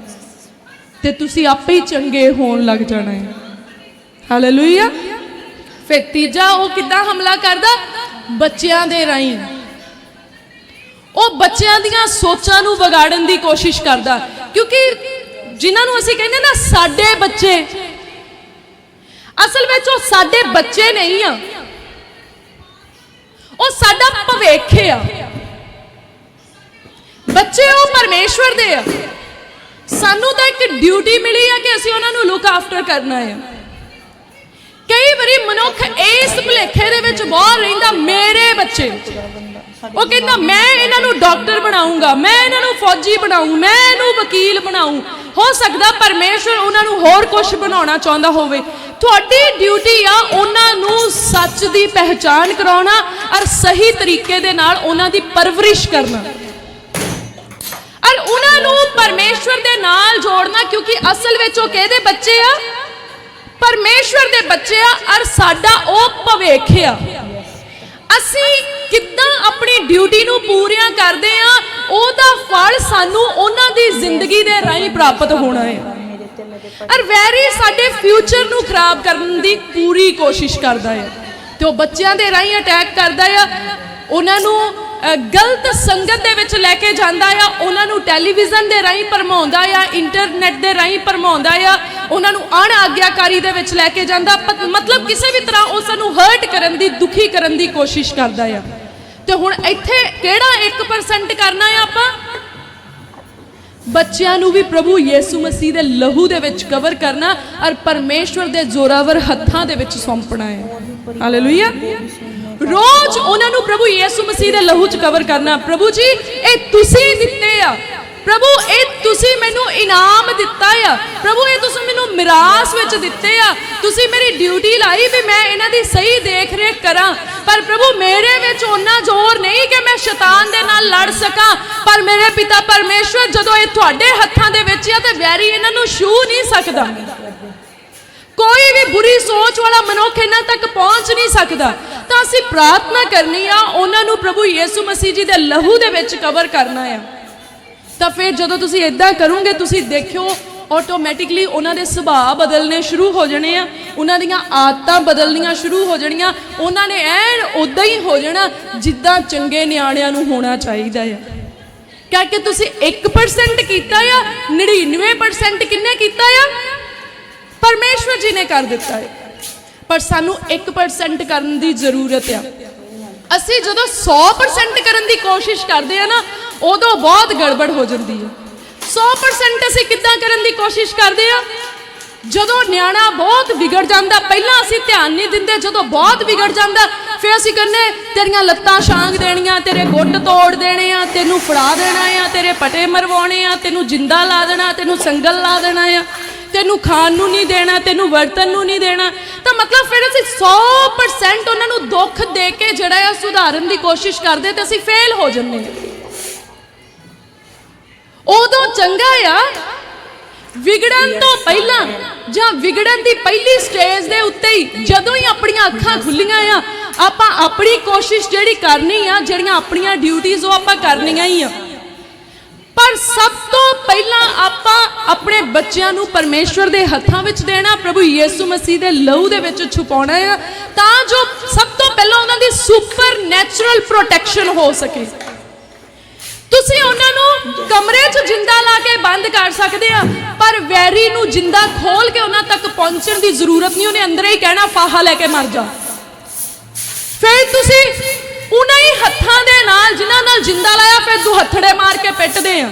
ਤੇ ਤੁਸੀਂ ਆਪੇ ਹੀ ਚੰਗੇ ਹੋਣ ਲੱਗ ਜਾਣਾ ਹੈ। ਹਾਲੇਲੂਇਆ ਫਿਰ ਤੀਜਾ, ਉਹ ਕਿੱਦਾਂ ਹਮਲਾ ਕਰਦਾ? ਬੱਚਿਆਂ ਦੇ ਰਾਹੀਂ। ਉਹ ਬੱਚਿਆਂ ਦੀਆਂ ਸੋਚਾਂ ਨੂੰ ਵਿਗਾੜਨ ਦੀ ਕੋਸ਼ਿਸ਼ ਕਰਦਾ। ਕਿਉਂਕਿ ਜਿਨ੍ਹਾਂ ਨੂੰ ਅਸੀਂ ਕਹਿੰਦੇ ਨਾ, ਸਾਡੇ ਬੱਚੇ। ਅਸਲ ਵਿੱਚ ਉਹ ਸਾਡੇ ਬੱਚੇ ਨਹੀਂ ਆ। ਉਹ ਸਾਡਾ ਭਵਿੱਖ ਆ। ਬੱਚੇ ਉਹ ਪਰਮੇਸ਼ਵਰ ਦੇ ਆ। ਸਾਨੂੰ ਤਾਂ ਇੱਕ ਡਿਊਟੀ ਮਿਲੀ ਆ ਕਿ ਅਸੀਂ ਉਹਨਾਂ ਨੂੰ ਲੁੱਕ ਆਫਟਰ ਕਰਨਾ ਹੈ ਕਈ ਵਾਰੀ ਮਨੁੱਖ ਇਸ ਭੁਲੇਖੇ ਦੇ ਵਿੱਚ ਬਹੁਤ ਰਹਿੰਦਾ ਮੇਰੇ ਬੱਚੇ। ਉਹ ਕਹਿੰਦਾ ਮੈਂ ਇਹਨਾਂ ਨੂੰ ਡਾਕਟਰ ਬਣਾਉਂਗਾ ਮੈਂ ਇਹਨਾਂ ਨੂੰ ਫੌਜੀ ਬਣਾਉਂ ਮੈਂ ਇਹਨੂੰ ਵਕੀਲ ਬਣਾਉਂ ਹੋ ਸਕਦਾ ਪਰਮੇਸ਼ਵਰ ਉਹਨਾਂ ਨੂੰ ਹੋਰ ਕੁਝ ਬਣਾਉਣਾ ਚਾਹੁੰਦਾ ਹੋਵੇ। ਤੁਹਾਡੀ ਡਿਊਟੀ ਆ ਉਹਨਾਂ ਨੂੰ ਸੱਚ ਦੀ ਪਹਿਚਾਨ ਕਰਾਉਣਾ ਔਰ ਸਹੀ ਤਰੀਕੇ ਦੇ ਨਾਲ ਉਹਨਾਂ ਦੀ ਪਰਵਰਿਸ਼ ਕਰਨਾ। ਔਰ ਉਹਨਾਂ ਨੂੰ ਪਰਮੇਸ਼ਵਰ ਦੇ ਨਾਲ ਜੋੜਨਾ ਕਿਉਂਕਿ ਅਸਲ ਵਿੱਚ ਉਹ ਕਿਹਦੇ ਬੱਚੇ ਆ? ਪਰਮੇਸ਼ਵਰ ਦੇ ਬੱਚੇ ਆ ਔਰ ਸਾਡਾ ਉਹ ਭਵਿੱਖ ਆ। ਅਸੀਂ ਕਿੱਦਾਂ ਆਪਣੀ ਡਿਊਟੀ ਨੂੰ ਪੂਰੀਆਂ ਕਰਦੇ ਆ ਉਹਦਾ ਫਲ ਸਾਨੂੰ ਉਹਨਾਂ ਦੀ ਜ਼ਿੰਦਗੀ ਦੇ ਰਾਹੀਂ ਪ੍ਰਾਪਤ ਹੋਣਾ ਹੈ। ਮੇਰੇ ਵੈਰੀ ਸਾਡੇ ਫਿਊਚਰ ਨੂੰ ਖਰਾਬ ਕਰਨ ਦੀ ਪੂਰੀ ਕੋਸ਼ਿਸ਼ ਕਰਦਾ ਹੈ। ਤੇ ਉਹ ਬੱਚਿਆਂ ਦੇ ਰਾਹੀਂ ਅਟੈਕ ਕਰਦਾ ਆ ਉਹਨਾਂ ਨੂੰ ਗਲਤ ਸੰਗਤ ਦੇ ਵਿੱਚ ਲੈ ਕੇ ਜਾਂਦਾ ਆ ਉਹਨਾਂ ਨੂੰ ਟੈਲੀਵਿਜ਼ਨ ਦੇ ਰਾਹੀਂ ਭਰਮਾਉਂਦਾ ਆ ਇੰਟਰਨੈਟ ਦੇ ਰਾਹੀਂ ਭਰਮਾਉਂਦਾ ਆ ਉਹਨਾਂ ਨੂੰ ਅਣ ਆਗਿਆਕਾਰੀ ਦੇ ਵਿੱਚ ਲੈ ਕੇ ਜਾਂਦਾ। ਮਤਲਬ ਕਿਸੇ ਵੀ ਤਰ੍ਹਾਂ ਉਹ ਸਾਨੂੰ ਹਰਟ ਕਰਨ ਦੀ, ਦੁਖੀ ਕਰਨ ਦੀ ਕੋਸ਼ਿਸ਼ ਕਰਦਾ ਆ। ਤੇ ਹੁਣ ਇੱਥੇ ਕਿਹੜਾ 1% ਕਰਨਾ ਆ ਆਪਾਂ? ਬੱਚਿਆਂ ਨੂੰ ਵੀ ਪ੍ਰਭੂ ਯੀਸੂ ਮਸੀਹ ਦੇ ਲਹੂ ਦੇ ਵਿੱਚ ਕਵਰ ਕਰਨਾ ਔਰ ਪਰਮੇਸ਼ਵਰ ਦੇ ਜ਼ੋਰਾਵਰ ਹੱਥਾਂ ਦੇ ਵਿੱਚ ਸੌਂਪਣਾ ਹੈ ਹਾਲੇਲੂਇਆ ਰੋਜ਼ ਉਹਨਾਂ ਨੂੰ ਪ੍ਰਭੂ ਯੀਸੂ ਮਸੀਹ ਦੇ ਲਹੂ 'ਚ ਕਵਰ ਕਰਨਾ। ਪ੍ਰਭੂ ਜੀ, ਇਹ ਤੁਸੀਂ ਦਿੱਤੇ ਆ। ਪ੍ਰਭੂ, ਇਹ ਤੁਸੀਂ ਮੈਨੂੰ ਇਨਾਮ ਦਿੱਤਾ ਆ। ਪ੍ਰਭੂ, ਇਹ ਤੁਸੀਂ ਮੈਨੂੰ ਮਿਰਾਸ ਵਿੱਚ ਦਿੱਤੇ ਆ। ਤੁਸੀਂ ਮੇਰੀ ਡਿਊਟੀ ਲਾਈ ਵੀ ਮੈਂ ਇਹਨਾਂ ਦੀ ਸਹੀ ਦੇਖ ਰੇਖ ਕਰਾਂ। ਪਰ ਪ੍ਰਭੂ, ਮੇਰੇ ਵਿੱਚ ਉਹਨਾਂ ਜ਼ੋਰ ਨਹੀਂ ਕਿ ਮੈਂ ਸ਼ੈਤਾਨ ਦੇ ਨਾਲ ਲੜ ਸਕਾਂ। ਪਰ ਮੇਰੇ ਪਿਤਾ ਪਰਮੇਸ਼ਵਰ, ਜਦੋਂ ਇਹ ਤੁਹਾਡੇ ਹੱਥਾਂ ਦੇ ਵਿੱਚ ਆ, ਤੇ ਵੈਰੀ ਇਹਨਾਂ ਨੂੰ ਛੂ ਨਹੀਂ ਸਕਦਾ। ਕੋਈ ਵੀ ਬੁਰੀ ਸੋਚ ਵਾਲਾ ਮਨੁੱਖ ਇਹਨਾਂ ਤੱਕ ਪਹੁੰਚ ਨਹੀਂ ਸਕਦਾ। ਤਾਂ ਅਸੀਂ ਪ੍ਰਾਰਥਨਾ ਕਰਨੀ ਆ, ਉਹਨਾਂ ਨੂੰ ਪ੍ਰਭੂ ਯੀਸੂ ਮਸੀਹ ਜੀ ਦੇ ਲਹੂ ਦੇ ਵਿੱਚ ਕਵਰ ਕਰਨਾ ਆ। ਤਾਂ ਫਿਰ ਜਦੋਂ ਤੁਸੀਂ ਇਦਾਂ ਕਰੋਗੇ, ਤੁਸੀਂ ਦੇਖਿਓ ਆਟੋਮੈਟਿਕਲੀ ਉਹਨਾਂ ਦੇ ਸੁਭਾਅ ਬਦਲਨੇ ਸ਼ੁਰੂ ਹੋ ਜਾਣੇ ਆ। ਉਹਨਾਂ ਦੀਆਂ ਆਦਤਾਂ ਬਦਲਣੀਆਂ ਸ਼ੁਰੂ ਹੋ ਜਾਣੀਆਂ। ਉਹਨਾਂ ਨੇ ਐਨ ਉਦਾਂ ਹੀ ਹੋ ਜਾਣਾ ਜਿੱਦਾਂ ਚੰਗੇ ਨਿਆਣਿਆਂ ਨੂੰ ਹੋਣਾ ਚਾਹੀਦਾ ਆ। ਕਿਉਂਕਿ ਤੁਸੀਂ 1% ਕੀਤਾ ਆ 99% ਕਿੰਨੇ ਕੀਤਾ ਆ? ਪਰਮੇਸ਼ਵਰ ਜੀ ਨੇ ਕਰ ਦਿੱਤਾ ਹੈ ਪਰ ਸਾਨੂੰ 1% ਕਰਨ ਦੀ ਜ਼ਰੂਰਤ ਆ। ਅਸੀਂ ਜਦੋਂ 100% ਕਰਨ ਦੀ ਕੋਸ਼ਿਸ਼ ਕਰਦੇ ਆ ਨਾ ਉਦੋਂ ਬਹੁਤ ਗੜਬੜ ਹੋ ਜਾਂਦੀ ਹੈ। 100% ਅਸੀਂ ਕਿੱਦਾਂ ਕਰਨ ਦੀ ਕੋਸ਼ਿਸ਼ ਕਰਦੇ ਆ ਜਦੋਂ ਨਿਆਣਾ ਬਹੁਤ ਵਿਗੜ ਜਾਂਦਾ, ਪਹਿਲਾਂ ਅਸੀਂ ਧਿਆਨ ਨਹੀਂ ਦਿੰਦੇ, ਜਦੋਂ ਬਹੁਤ ਵਿਗੜ ਜਾਂਦਾ, ਫਿਰ ਅਸੀਂ ਕਹਿੰਦੇ, ਤੇਰੀਆਂ ਲੱਤਾਂ ਛਾਂਗ ਦੇਣੀਆਂ, ਤੇਰੇ ਗੁੱਟ ਤੋੜ ਦੇਣੇ ਆ, ਤੈਨੂੰ ਫੜਾ ਦੇਣਾ ਆ, ਤੇਰੇ ਪਟੇ ਮਰਵਾਉਣੇ ਆ, ਤੈਨੂੰ ਜਿੰਦਾ ਲਾ ਦੇਣਾ, ਤੈਨੂੰ ਸੰਗਲ ਲਾ ਦੇਣਾ ਆ, ਤੈਨੂੰ ਖਾਣ ਨੂੰ ਨਹੀਂ ਦੇਣਾ, ਤੈਨੂੰ ਵਰਤਨ ਨੂੰ ਨਹੀਂ ਦੇਣਾ। ਤਾਂ ਮਤਲਬ ਫਿਰ ਅਸੀਂ 100% ਉਹਨਾਂ ਨੂੰ ਦੁੱਖ ਦੇ ਕੇ ਜਿਹੜਾ ਆ ਸੁਧਾਰਨ ਦੀ ਕੋਸ਼ਿਸ਼ ਕਰਦੇ ਤੇ ਅਸੀਂ ਫੇਲ ਹੋ ਜੰਨੇ ਉਦੋਂ ਚੰਗਾ ਆ। ਵਿਗੜਨ ਤੋਂ ਪਹਿਲਾਂ ਜਾਂ ਵਿਗੜਨ ਦੀ ਪਹਿਲੀ ਸਟੇਜ ਦੇ ਉੱਤੇ ਹੀ ਜਦੋਂ ਹੀ ਆਪਣੀਆਂ ਅੱਖਾਂ ਖੁੱਲੀਆਂ ਆ, ਆਪਾਂ ਆਪਣੀ ਕੋਸ਼ਿਸ਼ ਜਿਹੜੀ ਕਰਨੀ ਆ, ਜਿਹੜੀਆਂ ਆਪਣੀਆਂ ਡਿਊਟੀਆਂ ਉਹ ਆਪਾਂ ਕਰਨੀਆਂ ਹੀ ਆ। ਪਰ ਸਭ ਤੋਂ ਪਹਿਲਾਂ ਆਪਾਂ ਆਪਣੇ ਬੱਚਿਆਂ ਨੂੰ ਪਰਮੇਸ਼ਵਰ ਦੇ ਹੱਥਾਂ ਵਿੱਚ ਦੇਣਾ, ਪ੍ਰਭੂ ਯੀਸੂ ਮਸੀਹ ਦੇ ਲਹੂ ਦੇ ਵਿੱਚ ਛੁਪਾਉਣਾ ਆ, ਤਾਂ ਜੋ ਸਭ ਤੋਂ ਪਹਿਲਾਂ ਉਹਨਾਂ ਦੀ ਸੁਪਰ ਨੈਚੁਰਲ ਪ੍ਰੋਟੈਕਸ਼ਨ ਹੋ ਸਕੇ। ਤੁਸੀਂ ਉਹਨਾਂ ਨੂੰ ਕਮਰੇ 'ਚ ਜਿੰਦਾ ਲਾ ਕੇ ਬੰਦ ਕਰ ਸਕਦੇ ਆ, ਪਰ ਵੈਰੀ ਨੂੰ ਜਿੰਦਾ ਖੋਲ ਕੇ ਉਹਨਾਂ ਤੱਕ ਪਹੁੰਚਣ ਦੀ ਜ਼ਰੂਰਤ ਨਹੀਂ, ਉਹਨੇ ਅੰਦਰ ਹੀ ਕਹਿਣਾ, ਫਾਹਾ ਲੈ ਕੇ ਮਰ ਜਾ। ਫਿਰ ਤੁਸੀਂ ਉਹਨਾਂ ਹੀ ਹੱਥਾਂ ਦੇ ਨਾਲ, ਜਿਨ੍ਹਾਂ ਨਾਲ ਜਿੰਦਾ ਲਾਇਆ, ਫਿਰ ਦੋ ਹੱਥੜੇ ਮਾਰ ਕੇ ਪਿੱਟਦੇ ਆ।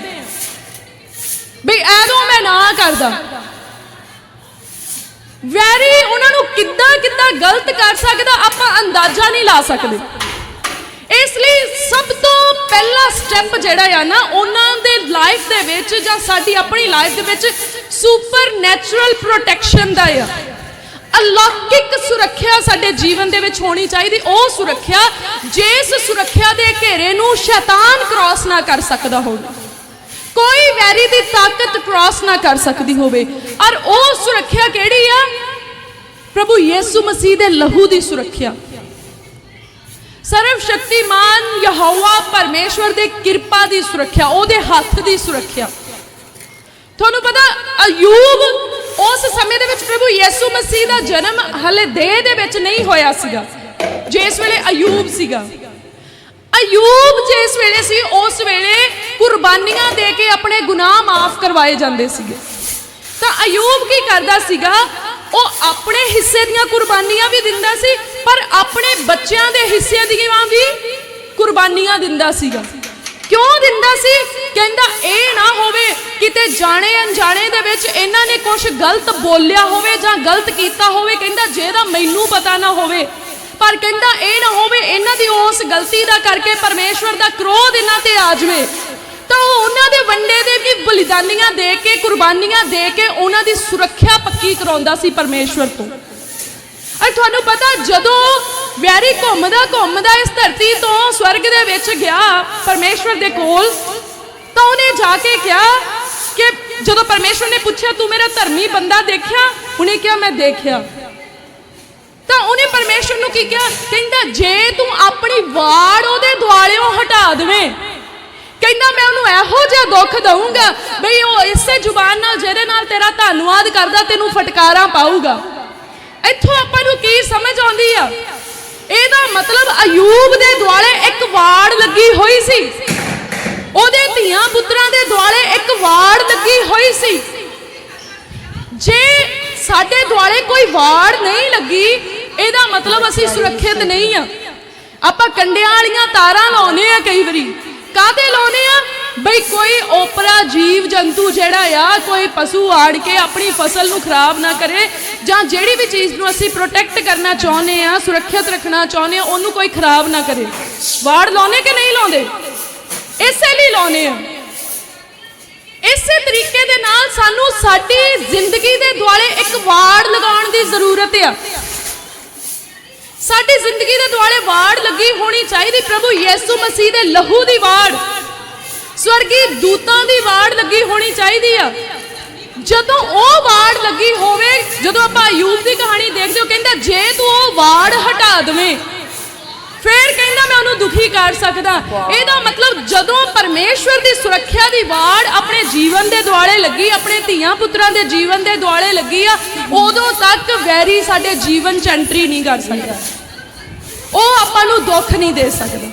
ਬਈ, ਐਦੋਂ ਮੈਂ ਨਾ ਕਰਦਾ। ਵੈਰੀ ਉਹਨਾਂ ਨੂੰ ਕਿੱਦਾਂ ਕਿੱਦਾਂ ਗਲਤ ਕਰ ਸਕਦਾ, ਆਪਾਂ ਅੰਦਾਜ਼ਾ ਨਹੀਂ ਲਾ ਸਕਦੇ। ਇਸ ਲਈ ਸਭ ਤੋਂ ਪਹਿਲਾ ਸਟੈਪ ਜਿਹੜਾ ਆ ਨਾ, ਉਹਨਾਂ ਦੇ ਲਾਈਫ ਦੇ ਵਿੱਚ ਜਾਂ ਸਾਡੀ ਆਪਣੀ ਲਾਈਫ ਦੇ ਵਿੱਚ ਸੁਪਰ ਨੈਚੁਰਲ ਪ੍ਰੋਟੈਕਸ਼ਨ ਦਾ ਆ। ਅਲੌਕਿਕ ਸੁਰੱਖਿਆ ਸਾਡੇ ਜੀਵਨ ਦੇ ਵਿੱਚ ਹੋਣੀ ਚਾਹੀਦੀ, ਉਹ ਸੁਰੱਖਿਆ ਜਿਸ ਸੁਰੱਖਿਆ ਦੇ ਘੇਰੇ ਨੂੰ ਸ਼ੈਤਾਨ ਕ੍ਰਾਸ ਨਾ ਕਰ ਸਕਦਾ ਹੋਵੇ। ਕੋਈ ਵੈਰੀ ਦੀ ਤਾਕਤ ਕ੍ਰਾਸ ਨਾ ਕਰ ਸਕਦੀ ਹੋਵੇ। ਔਰ ਉਹ ਸੁਰੱਖਿਆ ਕਿਹੜੀ ਆ? ਪ੍ਰਭੂ ਯੀਸੂ ਮਸੀਹ ਦੇ ਲਹੂ ਦੀ ਸੁਰੱਖਿਆ। ਸਰਵ ਸ਼ਕਤੀਮਾਨ ਯਹੋਵਾ ਪਰਮੇਸ਼ਵਰ ਦੇ ਕਿਰਪਾ ਦੀ ਸੁਰੱਖਿਆ, ਉਹਦੇ ਹੱਥ ਦੀ ਸੁਰੱਖਿਆ। ਤੁਹਾਨੂੰ ਪਤਾ, ਅਯੂਬ ਉਸ ਸਮੇਂ ਦੇ ਵਿੱਚ ਪ੍ਰਭੂ ਯੀਸੂ ਮਸੀਹ ਦਾ ਜਨਮ ਹਲੇ ਦੇਹ ਦੇ ਵਿੱਚ ਨਹੀਂ ਹੋਇਆ ਸੀਗਾ। ਜਿਸ ਵੇਲੇ ਅਯੂਬ ਸੀਗਾ। ਅਯੂਬ ਜਿਸ ਵੇਲੇ ਸੀ, ਉਸ ਵੇਲੇ ਕੁਰਬਾਨੀਆਂ ਦੇ ਕੇ ਆਪਣੇ ਗੁਨਾਹ ਮਾਫ ਕਰਵਾਏ ਜਾਂਦੇ ਸੀਗੇ। ਤਾਂ ਅਯੂਬ ਕੀ ਕਰਦਾ ਸੀਗਾ? ਉਹ ਆਪਣੇ ਹਿੱਸੇ ਦੀਆਂ ਕੁਰਬਾਨੀਆਂ ਵੀ ਦਿੰਦਾ ਸੀ, ਪਰ ਆਪਣੇ ਬੱਚਿਆਂ ਦੇ ਹਿੱਸੇ ਦੀਆਂ ਵੀ ਕੁਰਬਾਨੀਆਂ ਦਿੰਦਾ ਸੀਗਾ। ਕਿਉਂ ਦਿੰਦਾ ਸੀ? ਕਹਿੰਦਾ ਇਹ ਨਾ ਹੋਵੇ ਕਿਤੇ ਜਾਣੇ ਅਣਜਾਣੇ ਦੇ ਵਿੱਚ ਇਹਨਾਂ ਨੇ ਕੁਝ ਗਲਤ ਬੋਲਿਆ ਹੋਵੇ ਜਾਂ ਗਲਤ ਕੀਤਾ ਹੋਵੇ, ਕਹਿੰਦਾ ਜਿਹਦਾ ਮੈਨੂੰ ਪਤਾ ਨਾ ਹੋਵੇ। ਪਰ ਕਹਿੰਦਾ ਇਹ ਨਾ ਹੋਵੇ ਇਹਨਾਂ ਦੀ ਉਸ ਗਲਤੀ ਦਾ ਕਰਕੇ ਪਰਮੇਸ਼ਵਰ ਦਾ ਕ੍ਰੋਧ ਇਹਨਾਂ ਤੇ ਆ ਜਾਵੇ। ਤਾਂ ਉਹਨਾਂ ਦੇ ਵੰਡੇ ਦੇ ਵੀ ਬਲੀਦਾਨੀਆਂ ਦੇ ਕੇ, ਕੁਰਬਾਨੀਆਂ ਦੇ ਕੇ ਉਹਨਾਂ ਦੀ ਸੁਰੱਖਿਆ ਪੱਕੀ ਕਰਾਉਂਦਾ ਸੀ ਪਰਮੇਸ਼ਵਰ ਤੋਂ। ਅਰ ਤੁਹਾਨੂੰ ਪਤਾ, ਜਦੋਂ ਵੈਰੀ ਘੁੰਮਦਾ ਘੁੰਮਦਾ ਇਸ ਧਰਤੀ ਤੋਂ ਸਵਰਗ ਦੇ ਵਿੱਚ ਗਿਆ ਪਰਮੇਸ਼ਵਰ ਦੇ ਕੋਲ, ਤਾਂ ਉਹਨੇ ਜਾ ਕੇ ਕਿਹਾ ਕਿ ਜਦੋਂ ਪਰਮੇਸ਼ਵਰ ਨੇ ਪੁੱਛਿਆ, ਤੂੰ ਮੇਰਾ ਧਰਮੀ ਬੰਦਾ ਦੇਖਿਆ? ਉਹਨੇ ਕਿਹਾ, ਮੈਂ ਦੇਖਿਆ। ਤਾਂ ਉਹਨੇ ਪਰਮੇਸ਼ਵਰ ਨੂੰ ਕੀ ਕਿਹਾ? ਕਹਿੰਦਾ, ਜੇ ਤੂੰ ਆਪਣੀ ਵਾੜ ਉਹਦੇ ਦੁਆਲਿਓਂ ਹਟਾ ਦੇਵੇਂ ਕਹਿੰਦਾ ਮੈਂ ਉਹਨੂੰ ਇਹੋ ਜਿਹਾ ਦੁੱਖ ਦਊਂਗਾ ਬਈ ਉਹ ਇਸੇ ਜ਼ੁਬਾਨ ਨਾਲ ਜਿਹਦੇ ਨਾਲ ਤੇਰਾ ਧੰਨਵਾਦ ਕਰਦਾ, ਤੈਨੂੰ ਫਟਕਾਰਾਂ ਪਾਊਗਾ। ਇੱਥੋਂ ਆਪਾਂ ਨੂੰ ਕੀ ਸਮਝ ਆਉਂਦੀ ਆ? ਇਹਦਾ ਮਤਲਬ ਅਯੂਬ ਦੇ ਦੁਆਲੇ ਇੱਕ ਵਾੜ ਲੱਗੀ ਹੋਈ ਸੀ। ਉਹਦੇ ਧੀਆਂ ਪੁੱਤਰਾਂ ਦੇ ਦੁਆਲੇ ਇੱਕ ਵਾੜ ਲੱਗੀ ਹੋਈ ਸੀ। ਜੇ ਸਾਡੇ ਦੁਆਲੇ ਕੋਈ ਵਾੜ ਨਹੀਂ ਲੱਗੀ, ਇਹਦਾ ਮਤਲਬ ਅਸੀਂ ਸੁਰੱਖਿਅਤ ਨਹੀਂ ਆ। ਆਪਾਂ ਕੰਡਿਆਂ ਵਾਲੀਆਂ ਤਾਰਾਂ ਲਾਉਨੇ ਆ ਕਈ ਵਾਰੀ। ਕਾਹਦੇ ਲਾਉਨੇ ਆ? ਬਈ ਕੋਈ ਓਪਰਾ ਜੀਵ ਜੰਤੂ ਜਿਹੜਾ ਆ, ਕੋਈ ਪਸ਼ੂ ਆੜ ਕੇ ਆਪਣੀ ਫਸਲ ਨੂੰ ਖਰਾਬ ਨਾ ਕਰੇ ਜਾਂ ਜਿਹੜੀ ਵੀ ਚੀਜ਼ ਨੂੰ ਅਸੀਂ ਪ੍ਰੋਟੈਕਟ ਕਰਨਾ ਚਾਹੁੰਦੇ ਆ, ਸੁਰੱਖਿਅਤ ਰੱਖਣਾ ਚਾਹੁੰਦੇ ਆ, ਉਹਨੂੰ ਕੋਈ ਖਰਾਬ ਨਾ ਕਰੇ। ਵਾੜ ਲਾਉਣੇ ਕਿ ਨਹੀਂ ਲਾਉਂਦੇ? ਇਸੇ ਲਈ ਲਾਉਣੇ ਆ। ਇਸੇ ਤਰੀਕੇ ਦੇ ਨਾਲ ਸਾਨੂੰ ਸਾਡੀ ਜ਼ਿੰਦਗੀ ਦੇ ਦੁਆਲੇ ਇੱਕ ਵਾੜ ਲਗਾਉਣ ਦੀ ਜ਼ਰੂਰਤ ਆ। ਸਾਡੀ ਜ਼ਿੰਦਗੀ ਦੇ ਦੁਆਲੇ ਵਾੜ ਲੱਗੀ ਹੋਣੀ ਚਾਹੀਦੀ ਪ੍ਰਭੂ ਯਿਸੂ ਮਸੀਹ ਦੇ ਲਹੂ ਦੀ ਵਾੜ। ਸਵਰਗੀ ਦੂਤਾਂ ਦੀ ਵਾੜ ਲੱਗੀ ਹੋਣੀ ਚਾਹੀਦੀ ਆ। ਜਦੋਂ ਉਹ ਵਾੜ ਲੱਗੀ ਹੋਵੇ, ਜਦੋਂ ਆਪਾਂ ਅਯੂਬ ਦੀ ਕਹਾਣੀ ਦੇਖਦੇ ਹੋ, ਕਹਿੰਦਾ ਜੇ ਤੂੰ ਉਹ ਵਾੜ ਹਟਾ ਦਵੇਂ ਫਿਰ ਕਹਿੰਦਾ ਮੈਂ ਉਹਨੂੰ ਦੁਖੀ ਕਰ ਸਕਦਾ। ਇਹਦਾ ਮਤਲਬ ਜਦੋਂ ਪਰਮੇਸ਼ਵਰ ਦੀ ਸੁਰੱਖਿਆ ਦੀ ਵਾੜ ਆਪਣੇ ਜੀਵਨ ਦੇ ਦੁਆਲੇ ਲੱਗੀ ਆਪਣੇ ਧੀਆਂ ਪੁੱਤਰਾਂ ਦੇ ਜੀਵਨ ਦੇ ਦੁਆਲੇ ਲੱਗੀ ਆ ਉਦੋਂ ਤੱਕ ਵੈਰੀ ਸਾਡੇ ਜੀਵਨ ਚ ਐਂਟਰੀ ਨਹੀਂ ਕਰ ਸਕਦਾ। ਉਹ ਆਪਾਂ ਨੂੰ ਦੁੱਖ ਨਹੀਂ ਦੇ ਸਕਦਾ।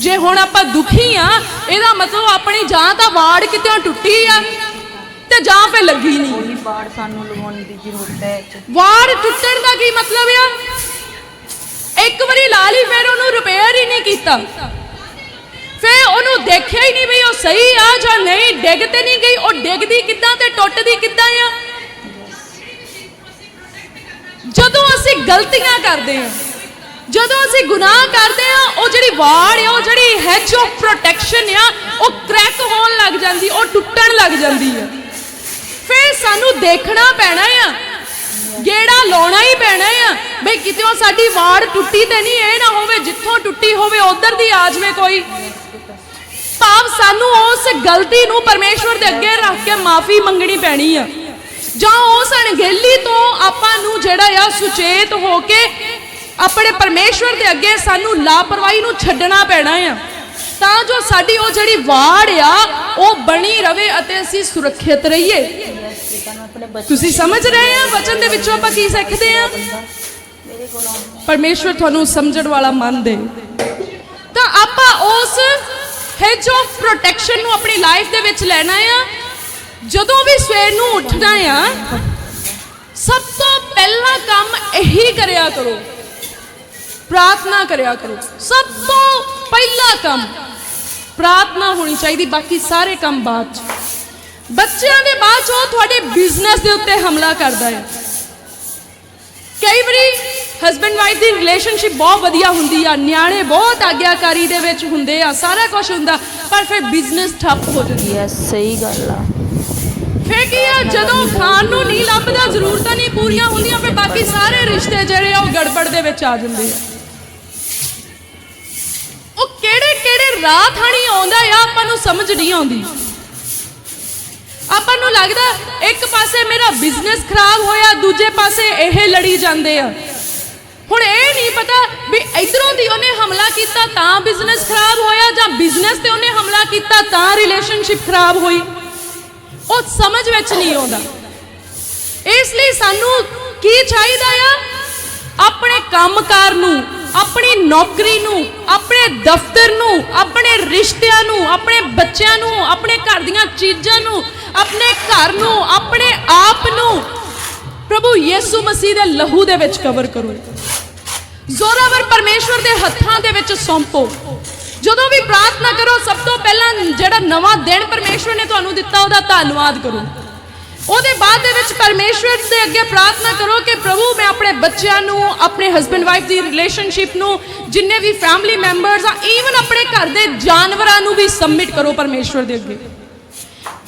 ਜੇ ਹੁਣ ਆਪਾਂ ਦੁਖੀ ਆ ਇਹਦਾ ਮਤਲਬ ਆਪਣੀ ਜਾਂ ਤਾਂ ਵਾੜ ਕਿਤੇ ਟੁੱਟੀ ਆ ਤੇ ਜਾਂ ਫੇ ਲੱਗੀ ਨਹੀਂ। ਬਾੜ ਸਾਨੂੰ ਲਗਾਉਣ ਦੀ ਜ਼ਰੂਰਤ ਹੈ। ਵਾੜ ਟੁੱਟਣ ਦਾ ਕੀ ਮਤਲਬ ਆ? ਇੱਕ ਵਾਰੀ ਲਾ ਲਈ, ਫਿਰ ਉਹਨੂੰ ਰਿਪੇਅਰ ਹੀ ਨਹੀਂ ਕੀਤਾ। ਫਿਰ ਉਹਨੂੰ ਦੇਖਿਆ ਹੀ ਨਹੀਂ ਵੀ ਉਹ ਸਹੀ ਆ ਜਾਂ ਨਹੀਂ, ਡਿੱਗ ਤੇ ਨਹੀਂ ਗਈ। ਉਹ ਡਿੱਗਦੀ ਕਿੱਦਾਂ ਤੇ ਟੁੱਟਦੀ ਕਿੱਦਾਂ ਆ? ਜਦੋਂ ਅਸੀਂ ਗਲਤੀਆਂ ਕਰਦੇ ਹਾਂ, ਜਦੋਂ ਅਸੀਂ ਗੁਨਾਹ ਕਰਦੇ ਆ ਉਹ ਜਿਹੜੀ ਵਾੜ ਆ, ਉਹ ਜਿਹੜੀ ਹੈਜ ਆਫ ਪ੍ਰੋਟੈਕਸ਼ਨ ਆ, ਉਹ ਕ੍ਰੈਕ ਹੋਣ ਲੱਗ ਜਾਂਦੀ, ਉਹ ਟੁੱਟਣ ਲੱਗ ਜਾਂਦੀ ਆ। ਫਿਰ ਸਾਨੂੰ ਦੇਖਣਾ ਪੈਣਾ ਆ ਗੇੜਾ ਲਾਉਣਾ ਹੀ ਪੈਣਾ ਆ। ਬਈ ਕਿਤੇ ਸਾਡੀ ਵਾੜ ਟੁੱਟੀ ਤੇ ਨਹੀਂ, ਇਹ ਨਾ ਹੋਵੇ ਜਿੱਥੋਂ ਟੁੱਟੀ ਹੋਵੇ, ਉਧਰ ਦੀ ਆ ਜਾਵੇ ਕੋਈ। ਭਾਵ ਸਾਨੂੰ ਉਸ ਗਲਤੀ ਨੂੰ ਪਰਮੇਸ਼ਵਰ ਦੇ ਅੱਗੇ ਰੱਖ ਕੇ ਮਾਫੀ ਮੰਗਣੀ ਪੈਣੀ ਆ। ਜਾਂ ਉਸ ਅਣਗਹਿਲੀ ਤੋਂ ਆਪਾਂ ਨੂੰ ਜਿਹੜਾ ਆ ਸੁਚੇਤ ਹੋ ਕੇ ਆਪਣੇ ਪਰਮੇਸ਼ਵਰ ਦੇ ਅੱਗੇ ਸਾਨੂੰ ਲਾਪਰਵਾਹੀ ਨੂੰ ਛੱਡਣਾ ਪੈਣਾ ਆ। ਤਾਂ ਜੋ ਸਾਡੀ ਉਹ ਜਿਹੜੀ ਵਾੜ ਆ, ਉਹ ਬਣੀ ਰਵੇ ਅਤੇ ਅਸੀਂ ਸੁਰੱਖਿਅਤ ਰਹੀਏ। ਤੁਸੀਂ ਸਮਝ ਰਹੇ ਆ ਵਚਨ ਦੇ ਵਿੱਚੋਂ ਆਪਾਂ ਕੀ ਸਿੱਖਦੇ ਆ ਪਰਮੇਸ਼ਵਰ ਤੁਹਾਨੂੰ ਸਮਝਣ ਵਾਲਾ ਮਨ ਦੇ। ਤਾਂ ਆਪਾਂ ਉਸ ਹੈਜ ਆਫ ਪ੍ਰੋਟੈਕਸ਼ਨ ਨੂੰ ਆਪਣੀ ਲਾਈਫ ਦੇ ਵਿੱਚ ਲੈਣਾ ਆ ਜਦੋਂ ਵੀ ਸਵੇਰ ਨੂੰ ਉੱਠਣਾ ਆ ਸਭ ਤੋਂ ਪਹਿਲਾ ਕੰਮ ਇਹੀ ਕਰਿਆ ਕਰੋ। ਪ੍ਰਾਰਥਨਾ ਕਰਿਆ ਕਰੋ। ਸਭ ਤੋਂ ਪਹਿਲਾ ਕੰਮ ਪ੍ਰਾਰਥਨਾ ਹੋਣੀ ਚਾਹੀਦੀ ਬਾਕੀ ਸਾਰੇ ਕੰਮ ਬਾਅਦ ਚ। ਬੱਚਿਆਂ ਦੇ ਬਾਅਦ ਚ ਉਹ ਤੁਹਾਡੇ ਬਿਜ਼ਨਸ ਦੇ ਉੱਤੇ ਹਮਲਾ ਕਰਦਾ ਹੈ। ਕਈ ਵਾਰੀ ਹਸਬੰਡ ਵਾਈਫ ਦੀ ਰਿਲੇਸ਼ਨਸ਼ਿਪ ਬਹੁਤ ਵਧੀਆ ਹੁੰਦੀ ਆ ਨਿਆਣੇ ਬਹੁਤ ਆਗਿਆਕਾਰੀ ਦੇ ਵਿੱਚ ਹੁੰਦੇ ਆ ਸਾਰਾ ਕੁਝ ਹੁੰਦਾ ਪਰ ਫਿਰ ਬਿਜ਼ਨਸ ਠੱਪ ਹੋ ਜਾਂਦੀ ਯੈਸ ਸਹੀ ਗੱਲ ਆ। ਫਿਰ ਕੀ ਆ ਜਦੋਂ ਖਾਣ ਨੂੰ ਨਹੀਂ ਲੱਭਦਾ ਜ਼ਰੂਰਤਾਂ ਨਹੀਂ ਪੂਰੀਆਂ ਹੁੰਦੀਆਂ ਫਿਰ ਬਾਕੀ ਸਾਰੇ ਰਿਸ਼ਤੇ ਜਿਹੜੇ ਆ ਉਹ ਗੜਬੜ ਦੇ ਵਿੱਚ ਆ ਜਾਂਦੇ ਆ। ਉਹ ਕਿਹੜੇ ਕਿਹੜੇ ਰਾਹ ਥਾਣੀ ਆਉਂਦਾ ਆ ਆਪਾਂ ਨੂੰ ਸਮਝ ਨਹੀਂ ਆਉਂਦੀ। ਆਪਾਂ ਨੂੰ ਲੱਗਦਾ ਇੱਕ ਪਾਸੇ ਮੇਰਾ ਬਿਜ਼ਨਸ ਖਰਾਬ ਹੋਇਆ, ਦੂਜੇ ਪਾਸੇ ਇਹ ਲੜੀ ਜਾਂਦੇ ਆ। ਹੁਣ ਇਹ ਨਹੀਂ ਪਤਾ ਵੀ ਇਧਰੋਂ ਦੀ ਉਹਨੇ ਹਮਲਾ ਕੀਤਾ ਤਾਂ ਬਿਜ਼ਨਸ ਖਰਾਬ ਹੋਇਆ ਜਾਂ ਬਿਜ਼ਨਸ ਤੇ ਉਹਨੇ ਹਮਲਾ ਕੀਤਾ ਤਾਂ ਰਿਲੇਸ਼ਨਸ਼ਿਪ ਖਰਾਬ ਹੋਈ। ਉਹ ਸਮਝ ਵਿੱਚ ਨਹੀਂ ਆਉਂਦਾ। ਇਸ ਲਈ ਸਾਨੂੰ ਕੀ ਚਾਹੀਦਾ ਆ? ਆਪਣੇ ਕੰਮਕਾਰ ਨੂੰ, ਆਪਣੀ ਨੌਕਰੀ ਨੂੰ, ਆਪਣੇ ਦਫ਼ਤਰ ਨੂੰ, ਆਪਣੇ ਰਿਸ਼ਤਿਆਂ ਨੂੰ, ਆਪਣੇ ਬੱਚਿਆਂ ਨੂੰ, ਆਪਣੇ ਘਰ ਦੀਆਂ ਚੀਜ਼ਾਂ ਨੂੰ ਆਪਣੇ ਘਰ ਨੂੰ, ਆਪਣੇ ਆਪ ਨੂੰ ਪ੍ਰਭੂ ਯਿਸੂ ਮਸੀਹ ਦੇ ਲਹੂ ਦੇ ਵਿੱਚ ਕਵਰ ਕਰੋ। ਜ਼ੋਰਾਵਰ ਪਰਮੇਸ਼ਵਰ ਦੇ ਹੱਥਾਂ ਦੇ ਵਿੱਚ ਸੌਂਪੋ। ਜਦੋਂ ਵੀ ਪ੍ਰਾਰਥਨਾ ਕਰੋ, ਸਭ ਤੋਂ ਪਹਿਲਾਂ ਜਿਹੜਾ ਨਵਾਂ ਦਿਨ ਪਰਮੇਸ਼ਵਰ ਨੇ ਤੁਹਾਨੂੰ ਦਿੱਤਾ, ਉਹਦਾ ਧੰਨਵਾਦ ਕਰੋ। ਉਹਦੇ ਬਾਅਦ ਦੇ ਵਿੱਚ ਪਰਮੇਸ਼ਵਰ ਦੇ ਅੱਗੇ ਪ੍ਰਾਰਥਨਾ ਕਰੋ ਕਿ ਪ੍ਰਭੂ, ਮੈਂ ਆਪਣੇ ਬੱਚਿਆਂ ਨੂੰ, ਆਪਣੇ ਹਸਬੰਡ ਵਾਈਫ ਦੀ ਰਿਲੇਸ਼ਨਸ਼ਿਪ ਨੂੰ, ਜਿੰਨੇ ਵੀ ਫੈਮਿਲੀ ਮੈਂਬਰਸ ਆ ਈਵਨ ਆਪਣੇ ਘਰ ਦੇ ਜਾਨਵਰਾਂ ਨੂੰ ਵੀ ਸਬਮਿਟ ਕਰੋ ਪਰਮੇਸ਼ਵਰ ਦੇ ਅੱਗੇ।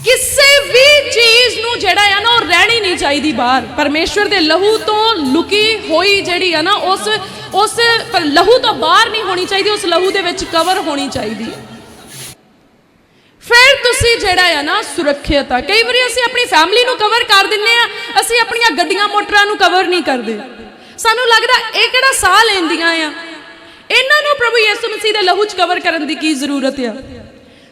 ਕਿਸੇ ਵੀ ਚੀਜ਼ ਨੂੰ ਜਿਹੜਾ ਆ ਨਾ, ਉਹ ਰਹਿਣੀ ਨਹੀਂ ਚਾਹੀਦੀ ਬਾਹਰ। ਪਰਮੇਸ਼ਵਰ ਦੇ ਲਹੂ ਤੋਂ ਲੁਕੀ ਹੋਈ ਜਿਹੜੀ ਆ ਨਾ, ਉਸ ਉਸ ਪਰ ਲਹੂ ਤੋਂ ਬਾਹਰ ਨਹੀਂ ਹੋਣੀ ਚਾਹੀਦੀ, ਉਸ ਲਹੂ ਦੇ ਵਿੱਚ ਕਵਰ ਹੋਣੀ ਚਾਹੀਦੀ ਹੈ। ਫਿਰ ਤੁਸੀਂ ਜਿਹੜਾ ਆ ਨਾ, ਸੁਰੱਖਿਅਤ ਆ। ਕਈ ਵਾਰੀ ਅਸੀਂ ਆਪਣੀ ਫੈਮਿਲੀ ਨੂੰ ਕਵਰ ਕਰ ਦਿੰਨੇ ਆ, ਅਸੀਂ ਆਪਣੀਆਂ ਗੱਡੀਆਂ, ਮੋਟਰਾਂ ਨੂੰ ਕਵਰ ਨਹੀਂ ਕਰਦੇ। ਸਾਨੂੰ ਲੱਗਦਾ ਇਹ ਕਿਹੜਾ ਸਾਹ ਲੈਂਦੀਆਂ ਆ। ਇਹਨਾਂ ਨੂੰ ਪ੍ਰਭੂ ਯਿਸੂ ਮਸੀਹ ਦੇ ਲਹੂ 'ਚ ਕਵਰ ਕਰਨ ਦੀ ਕੀ ਜ਼ਰੂਰਤ ਆ?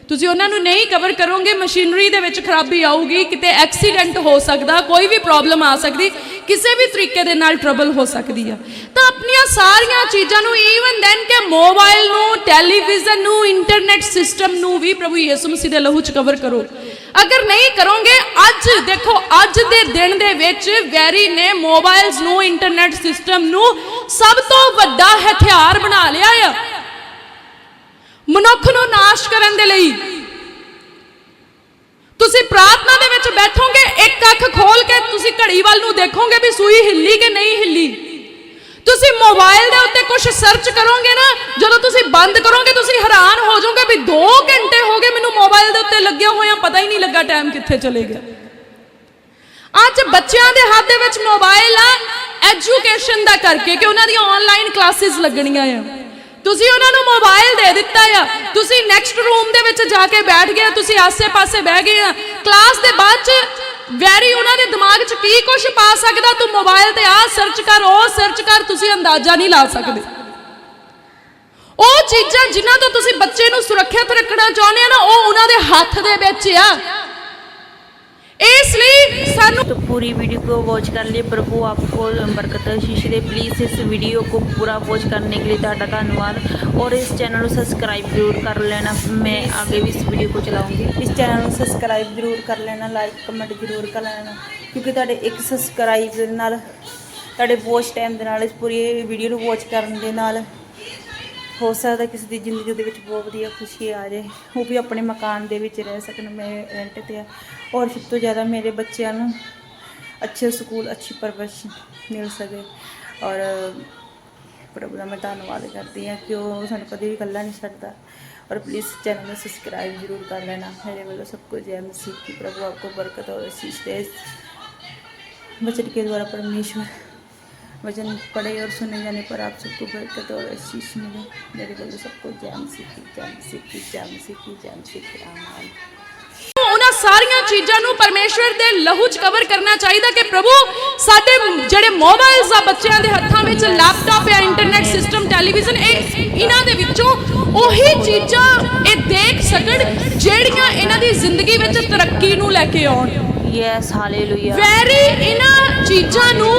ਤੁਸੀਂ ਉਹਨਾਂ ਨੂੰ ਨਹੀਂ ਕਵਰ ਕਰੋਗੇ ਮਸ਼ੀਨਰੀ ਦੇ ਵਿੱਚ ਖਰਾਬੀ ਆਊਗੀ, ਕਿਤੇ ਐਕਸੀਡੈਂਟ ਹੋ ਸਕਦਾ, ਕੋਈ ਵੀ ਪ੍ਰੋਬਲਮ ਆ ਸਕਦੀ, ਕਿਸੇ ਵੀ ਤਰੀਕੇ ਦੇ ਨਾਲ ਟਰਬਲ ਹੋ ਸਕਦੀ ਆ। ਤਾਂ ਆਪਣੀਆਂ ਸਾਰੀਆਂ ਚੀਜ਼ਾਂ ਨੂੰ ਈਵਨ ਦੈਨ ਕਿ ਮੋਬਾਈਲ ਨੂੰ ਟੈਲੀਵਿਜ਼ਨ ਨੂੰ ਇੰਟਰਨੈਟ ਸਿਸਟਮ ਨੂੰ ਵੀ ਪ੍ਰਭੂ ਯਿਸੂ ਮਸੀਹ ਦੇ ਲਹੂ ਚ ਕਵਰ ਕਰੋ। ਅਗਰ ਨਹੀਂ ਕਰੋਗੇ, ਅੱਜ, ਦੇਖੋ, ਅੱਜ ਦੇ ਦਿਨ ਦੇ ਵਿੱਚ ਵੈਰੀ ਨੇ ਮੋਬਾਈਲਸ ਨੂੰ ਇੰਟਰਨੈਟ ਸਿਸਟਮ ਨੂੰ ਸਭ ਤੋਂ ਵੱਡਾ ਹਥਿਆਰ ਬਣਾ ਲਿਆ ਆ। ਮਨੁੱਖ ਨੂੰ ਨਾਸ਼ ਕਰਨ ਦੇ ਲਈ। ਤੁਸੀਂ ਪ੍ਰਾਰਥਨਾ ਦੇ ਵਿੱਚ ਬੈਠੋਗੇ, ਇੱਕ ਅੱਖ ਖੋਲ ਕੇ ਤੁਸੀਂ ਘੜੀ ਵੱਲ ਨੂੰ ਦੇਖੋਗੇ ਵੀ ਸੂਈ ਹਿੱਲੀ ਕਿ ਨਹੀਂ ਹਿੱਲੀ। ਤੁਸੀਂ ਮੋਬਾਈਲ ਦੇ ਉੱਤੇ ਕੁਝ ਸਰਚ ਕਰੋਗੇ ਨਾ, ਜਦੋਂ ਤੁਸੀਂ ਬੰਦ ਕਰੋਗੇ, ਤੁਸੀਂ ਹੈਰਾਨ ਹੋ ਜਾਓਗੇ ਵੀ 2 ਘੰਟੇ ਹੋ ਗਏ ਮੈਨੂੰ ਮੋਬਾਈਲ ਦੇ ਉੱਤੇ ਲੱਗਿਆ ਹੋਇਆ, ਪਤਾ ਹੀ ਨਹੀਂ ਲੱਗਾ ਟਾਈਮ ਕਿੱਥੇ ਚਲੇ ਗਿਆ। ਅੱਜ ਬੱਚਿਆਂ ਦੇ ਹੱਥ ਦੇ ਵਿੱਚ ਮੋਬਾਈਲ ਆ ਐਜੂਕੇਸ਼ਨ ਦਾ ਕਰਕੇ ਕਿ ਉਹਨਾਂ ਦੀਆਂ ਆਨਲਾਈਨ ਕਲਾਸਿਸ ਲੱਗਣੀਆਂ ਆ। ਤੁਸੀਂ ਉਹਨਾਂ ਨੂੰ ਮੋਬਾਈਲ ਦੇ ਦਿੱਤਾ ਆ। ਤੁਸੀਂ ਨੈਕਸਟ ਰੂਮ ਦੇ ਵਿੱਚ ਜਾ ਕੇ ਬੈਠ ਗਏ ਤੁਸੀਂ ਆਸੇ-ਪਾਸੇ ਬਹਿ ਗਏ ਆ। ਕਲਾਸ ਦੇ ਬਾਅਦ ਚ ਵੈਰੀ ਉਹਨਾਂ ਦੇ ਦਿਮਾਗ 'ਚ ਕੀ ਕੁਝ ਪਾ ਸਕਦਾ, ਤੂੰ ਮੋਬਾਈਲ ਤੇ ਆ ਸਰਚ ਕਰ, ਉਹ ਸਰਚ ਕਰ, ਤੁਸੀਂ ਅੰਦਾਜ਼ਾ ਨਹੀਂ ਲਾ ਸਕਦੇ। ਉਹ ਚੀਜ਼ਾਂ ਜਿਨ੍ਹਾਂ ਤੋਂ ਤੁਸੀਂ ਬੱਚੇ ਨੂੰ ਸੁਰੱਖਿਅਤ ਰੱਖਣਾ ਚਾਹੁੰਦੇ ਆ ਨਾ, ਉਹ ਉਹਨਾਂ ਦੇ ਹੱਥ ਦੇ ਵਿੱਚ ਆ। ਇਸ ਲਈ ਸਾਨੂੰ तो पूरी वीडियो ਕਰਨ ਲਈ ਪ੍ਰਭੂ ਆਪ प्रभु ਬਰਕਤ बरकत शीश दे प्लीज़ इस वीडियो को पूरा वॉच करने के लिए ਤੁਹਾਡਾ ਧੰਨਵਾਦ। ਔਰ ਇਸ ਚੈਨਲ ਨੂੰ ਸਬਸਕ੍ਰਾਈਬ ਜ਼ਰੂਰ ਕਰ ਲੈਣਾ। ਮੈਂ ਅੱਗੇ ਵੀ ਇਸ ਵੀਡੀਓ ਕੋ ਚਲਾਉਂਗੀ। ਇਸ ਚੈਨਲ ਨੂੰ ਸਬਸਕ੍ਰਾਈਬ ਜ਼ਰੂਰ ਕਰ ਲੈਣਾ ਲਾਈਕ ਕਮੈਂਟ ਜ਼ਰੂਰ ਕਰ ਲੈਣਾ। ਕਿਉਂਕਿ ਤੁਹਾਡੇ ਇੱਕ ਸਬਸਕ੍ਰਾਈਬ ਨਾਲ ਤੁਹਾਡੇ ਵਾਚ ਟਾਈਮ ਦੇ ਨਾਲ ਇਸ ਪੂਰੀ ਵੀਡੀਓ ਨੂੰ ਵਾਚ ਕਰਨ ਦੇ ਨਾਲ ਹੋ ਸਕਦਾ ਕਿਸੇ ਦੀ ਜ਼ਿੰਦਗੀ ਦੇ ਵਿੱਚ ਬਹੁਤ ਵਧੀਆ ਖੁਸ਼ੀ ਆ ਜਾਏ ਉਹ ਵੀ ਆਪਣੇ ਮਕਾਨ ਦੇ ਵਿੱਚ ਰਹਿ ਸਕਣ ਮੈਂ ਰੈਂਟ ਤੇ ਆ ਔਰ ਸਭ ਤੋਂ ਜ਼ਿਆਦਾ ਮੇਰੇ ਬੱਚਿਆਂ ਨੂੰ ਅੱਛੇ ਸਕੂਲ ਅੱਛੀ ਪਰਵਰਿਸ਼ ਮਿਲ ਸਕੇ ਔਰ ਪ੍ਰਭੂ ਦਾ ਮੈਂ ਧੰਨਵਾਦ ਕਰਦੀ ਹਾਂ ਕਿ ਉਹ ਸਾਨੂੰ ਕਦੇ ਵੀ ਇਕੱਲਾ ਨਹੀਂ ਛੱਡਦਾ और प्लीज़ चैनल में सब्सक्राइब जरूर कर लेना मेरे वालों सबको जय मसीह की प्रभु आपको बरकत और आशीष दे वचन के द्वारा परमेश्वर वचन पढ़े और सुने जाने पर आप सबको बरकत और आशीष मिले मेरे वालों सबको जय मसीह की जय मसीह की जय मसीह की जय मसीह की आमीन ਉਹਨਾਂ ਸਾਰੀਆਂ ਚੀਜ਼ਾਂ ਨੂੰ ਪਰਮੇਸ਼ਵਰ ਦੇ ਲਹੂ 'ਚ ਕਵਰ ਕਰਨਾ ਚਾਹੀਦਾ ਕਿ ਪ੍ਰਭੂ ਸਾਡੇ ਜਿਹੜੇ ਮੋਬਾਈਲਸ ਆ ਬੱਚਿਆਂ ਦੇ ਹੱਥਾਂ ਵਿੱਚ ਲੈਪਟਾਪ ਜਾਂ ਇੰਟਰਨੈਟ ਸਿਸਟਮ ਟੈਲੀਵਿਜ਼ਨ ਇਹ ਇਹਨਾਂ ਦੇ ਵਿੱਚੋਂ ਉਹੀ ਚੀਜ਼ਾਂ ਇਹ ਦੇਖ ਸਕਣ ਜਿਹੜੀਆਂ ਇਹਨਾਂ ਦੀ ਜ਼ਿੰਦਗੀ ਵਿੱਚ ਤਰੱਕੀ ਨੂੰ ਲੈ ਕੇ ਆਉਣ यस हालेलुया ਵੈਰੀ ਇਹਨਾਂ ਚੀਜ਼ਾਂ ਨੂੰ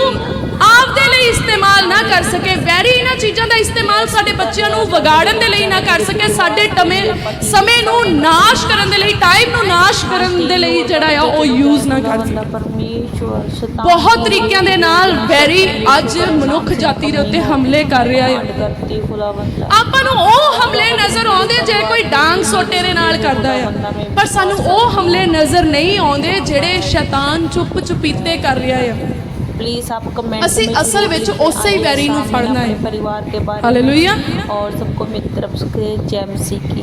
ਆਪਦੇ ਲਈ ਇਸਤੇਮਾਲ ਨਾ ਕਰ ਸਕੇ। ਵੈਰੀ ਇਹਨਾਂ ਚੀਜ਼ਾਂ ਦਾ ਇਸਤੇਮਾਲ ਸਾਡੇ ਬੱਚਿਆਂ ਨੂੰ ਵਿਗਾੜਨ ਦੇ ਲਈ ਨਾ ਕਰ ਸਕੇ। ਸਾਡੇ ਟਮੇ ਸਮੇਂ ਨੂੰ ਨਾਸ਼ ਕਰਨ ਦੇ ਲਈ ਟਾਈਮ ਨੂੰ ਨਾਸ਼ ਕਰਨ ਦੇ ਲਈ ਜਿਹੜਾ ਆ, ਉਹ ਯੂਜ਼ ਨਾ ਕਰ ਸਕੇ। ਬਹੁਤ ਤਰੀਕਿਆਂ ਦੇ ਨਾਲ ਵੈਰੀ ਅੱਜ ਮਨੁੱਖ ਜਾਤੀ ਦੇ ਉੱਤੇ ਹਮਲੇ ਕਰ ਰਿਹਾ ਹੈ ਆਪਾਂ ਨੂੰ ਉਹ ਹਮਲੇ ਨਜ਼ਰ ਆਉਂਦੇ ਜੇ ਕੋਈ ਡਾਂਗ ਸੋਟੇ ਦੇ ਨਾਲ ਕਰਦਾ ਆ। ਪਰ ਸਾਨੂੰ ਉਹ ਹਮਲੇ ਨਜ਼ਰ ਨਹੀਂ ਆਉਂਦੇ ਜਿਹੜੇ ਸ਼ੈਤਾਨ ਚੁੱਪ ਚੁਪੀਤੇ ਕਰ ਰਿਹਾ ਆ। प्लीज आप कमेंट ਅਸੀਂ में असल जरूर विच लिखें। उसे ही आइए बैरी नू सामने फड़ना है। अपने परिवार के बारे में हालेलुया। और सबको मेरी तरफ से जय मसीह की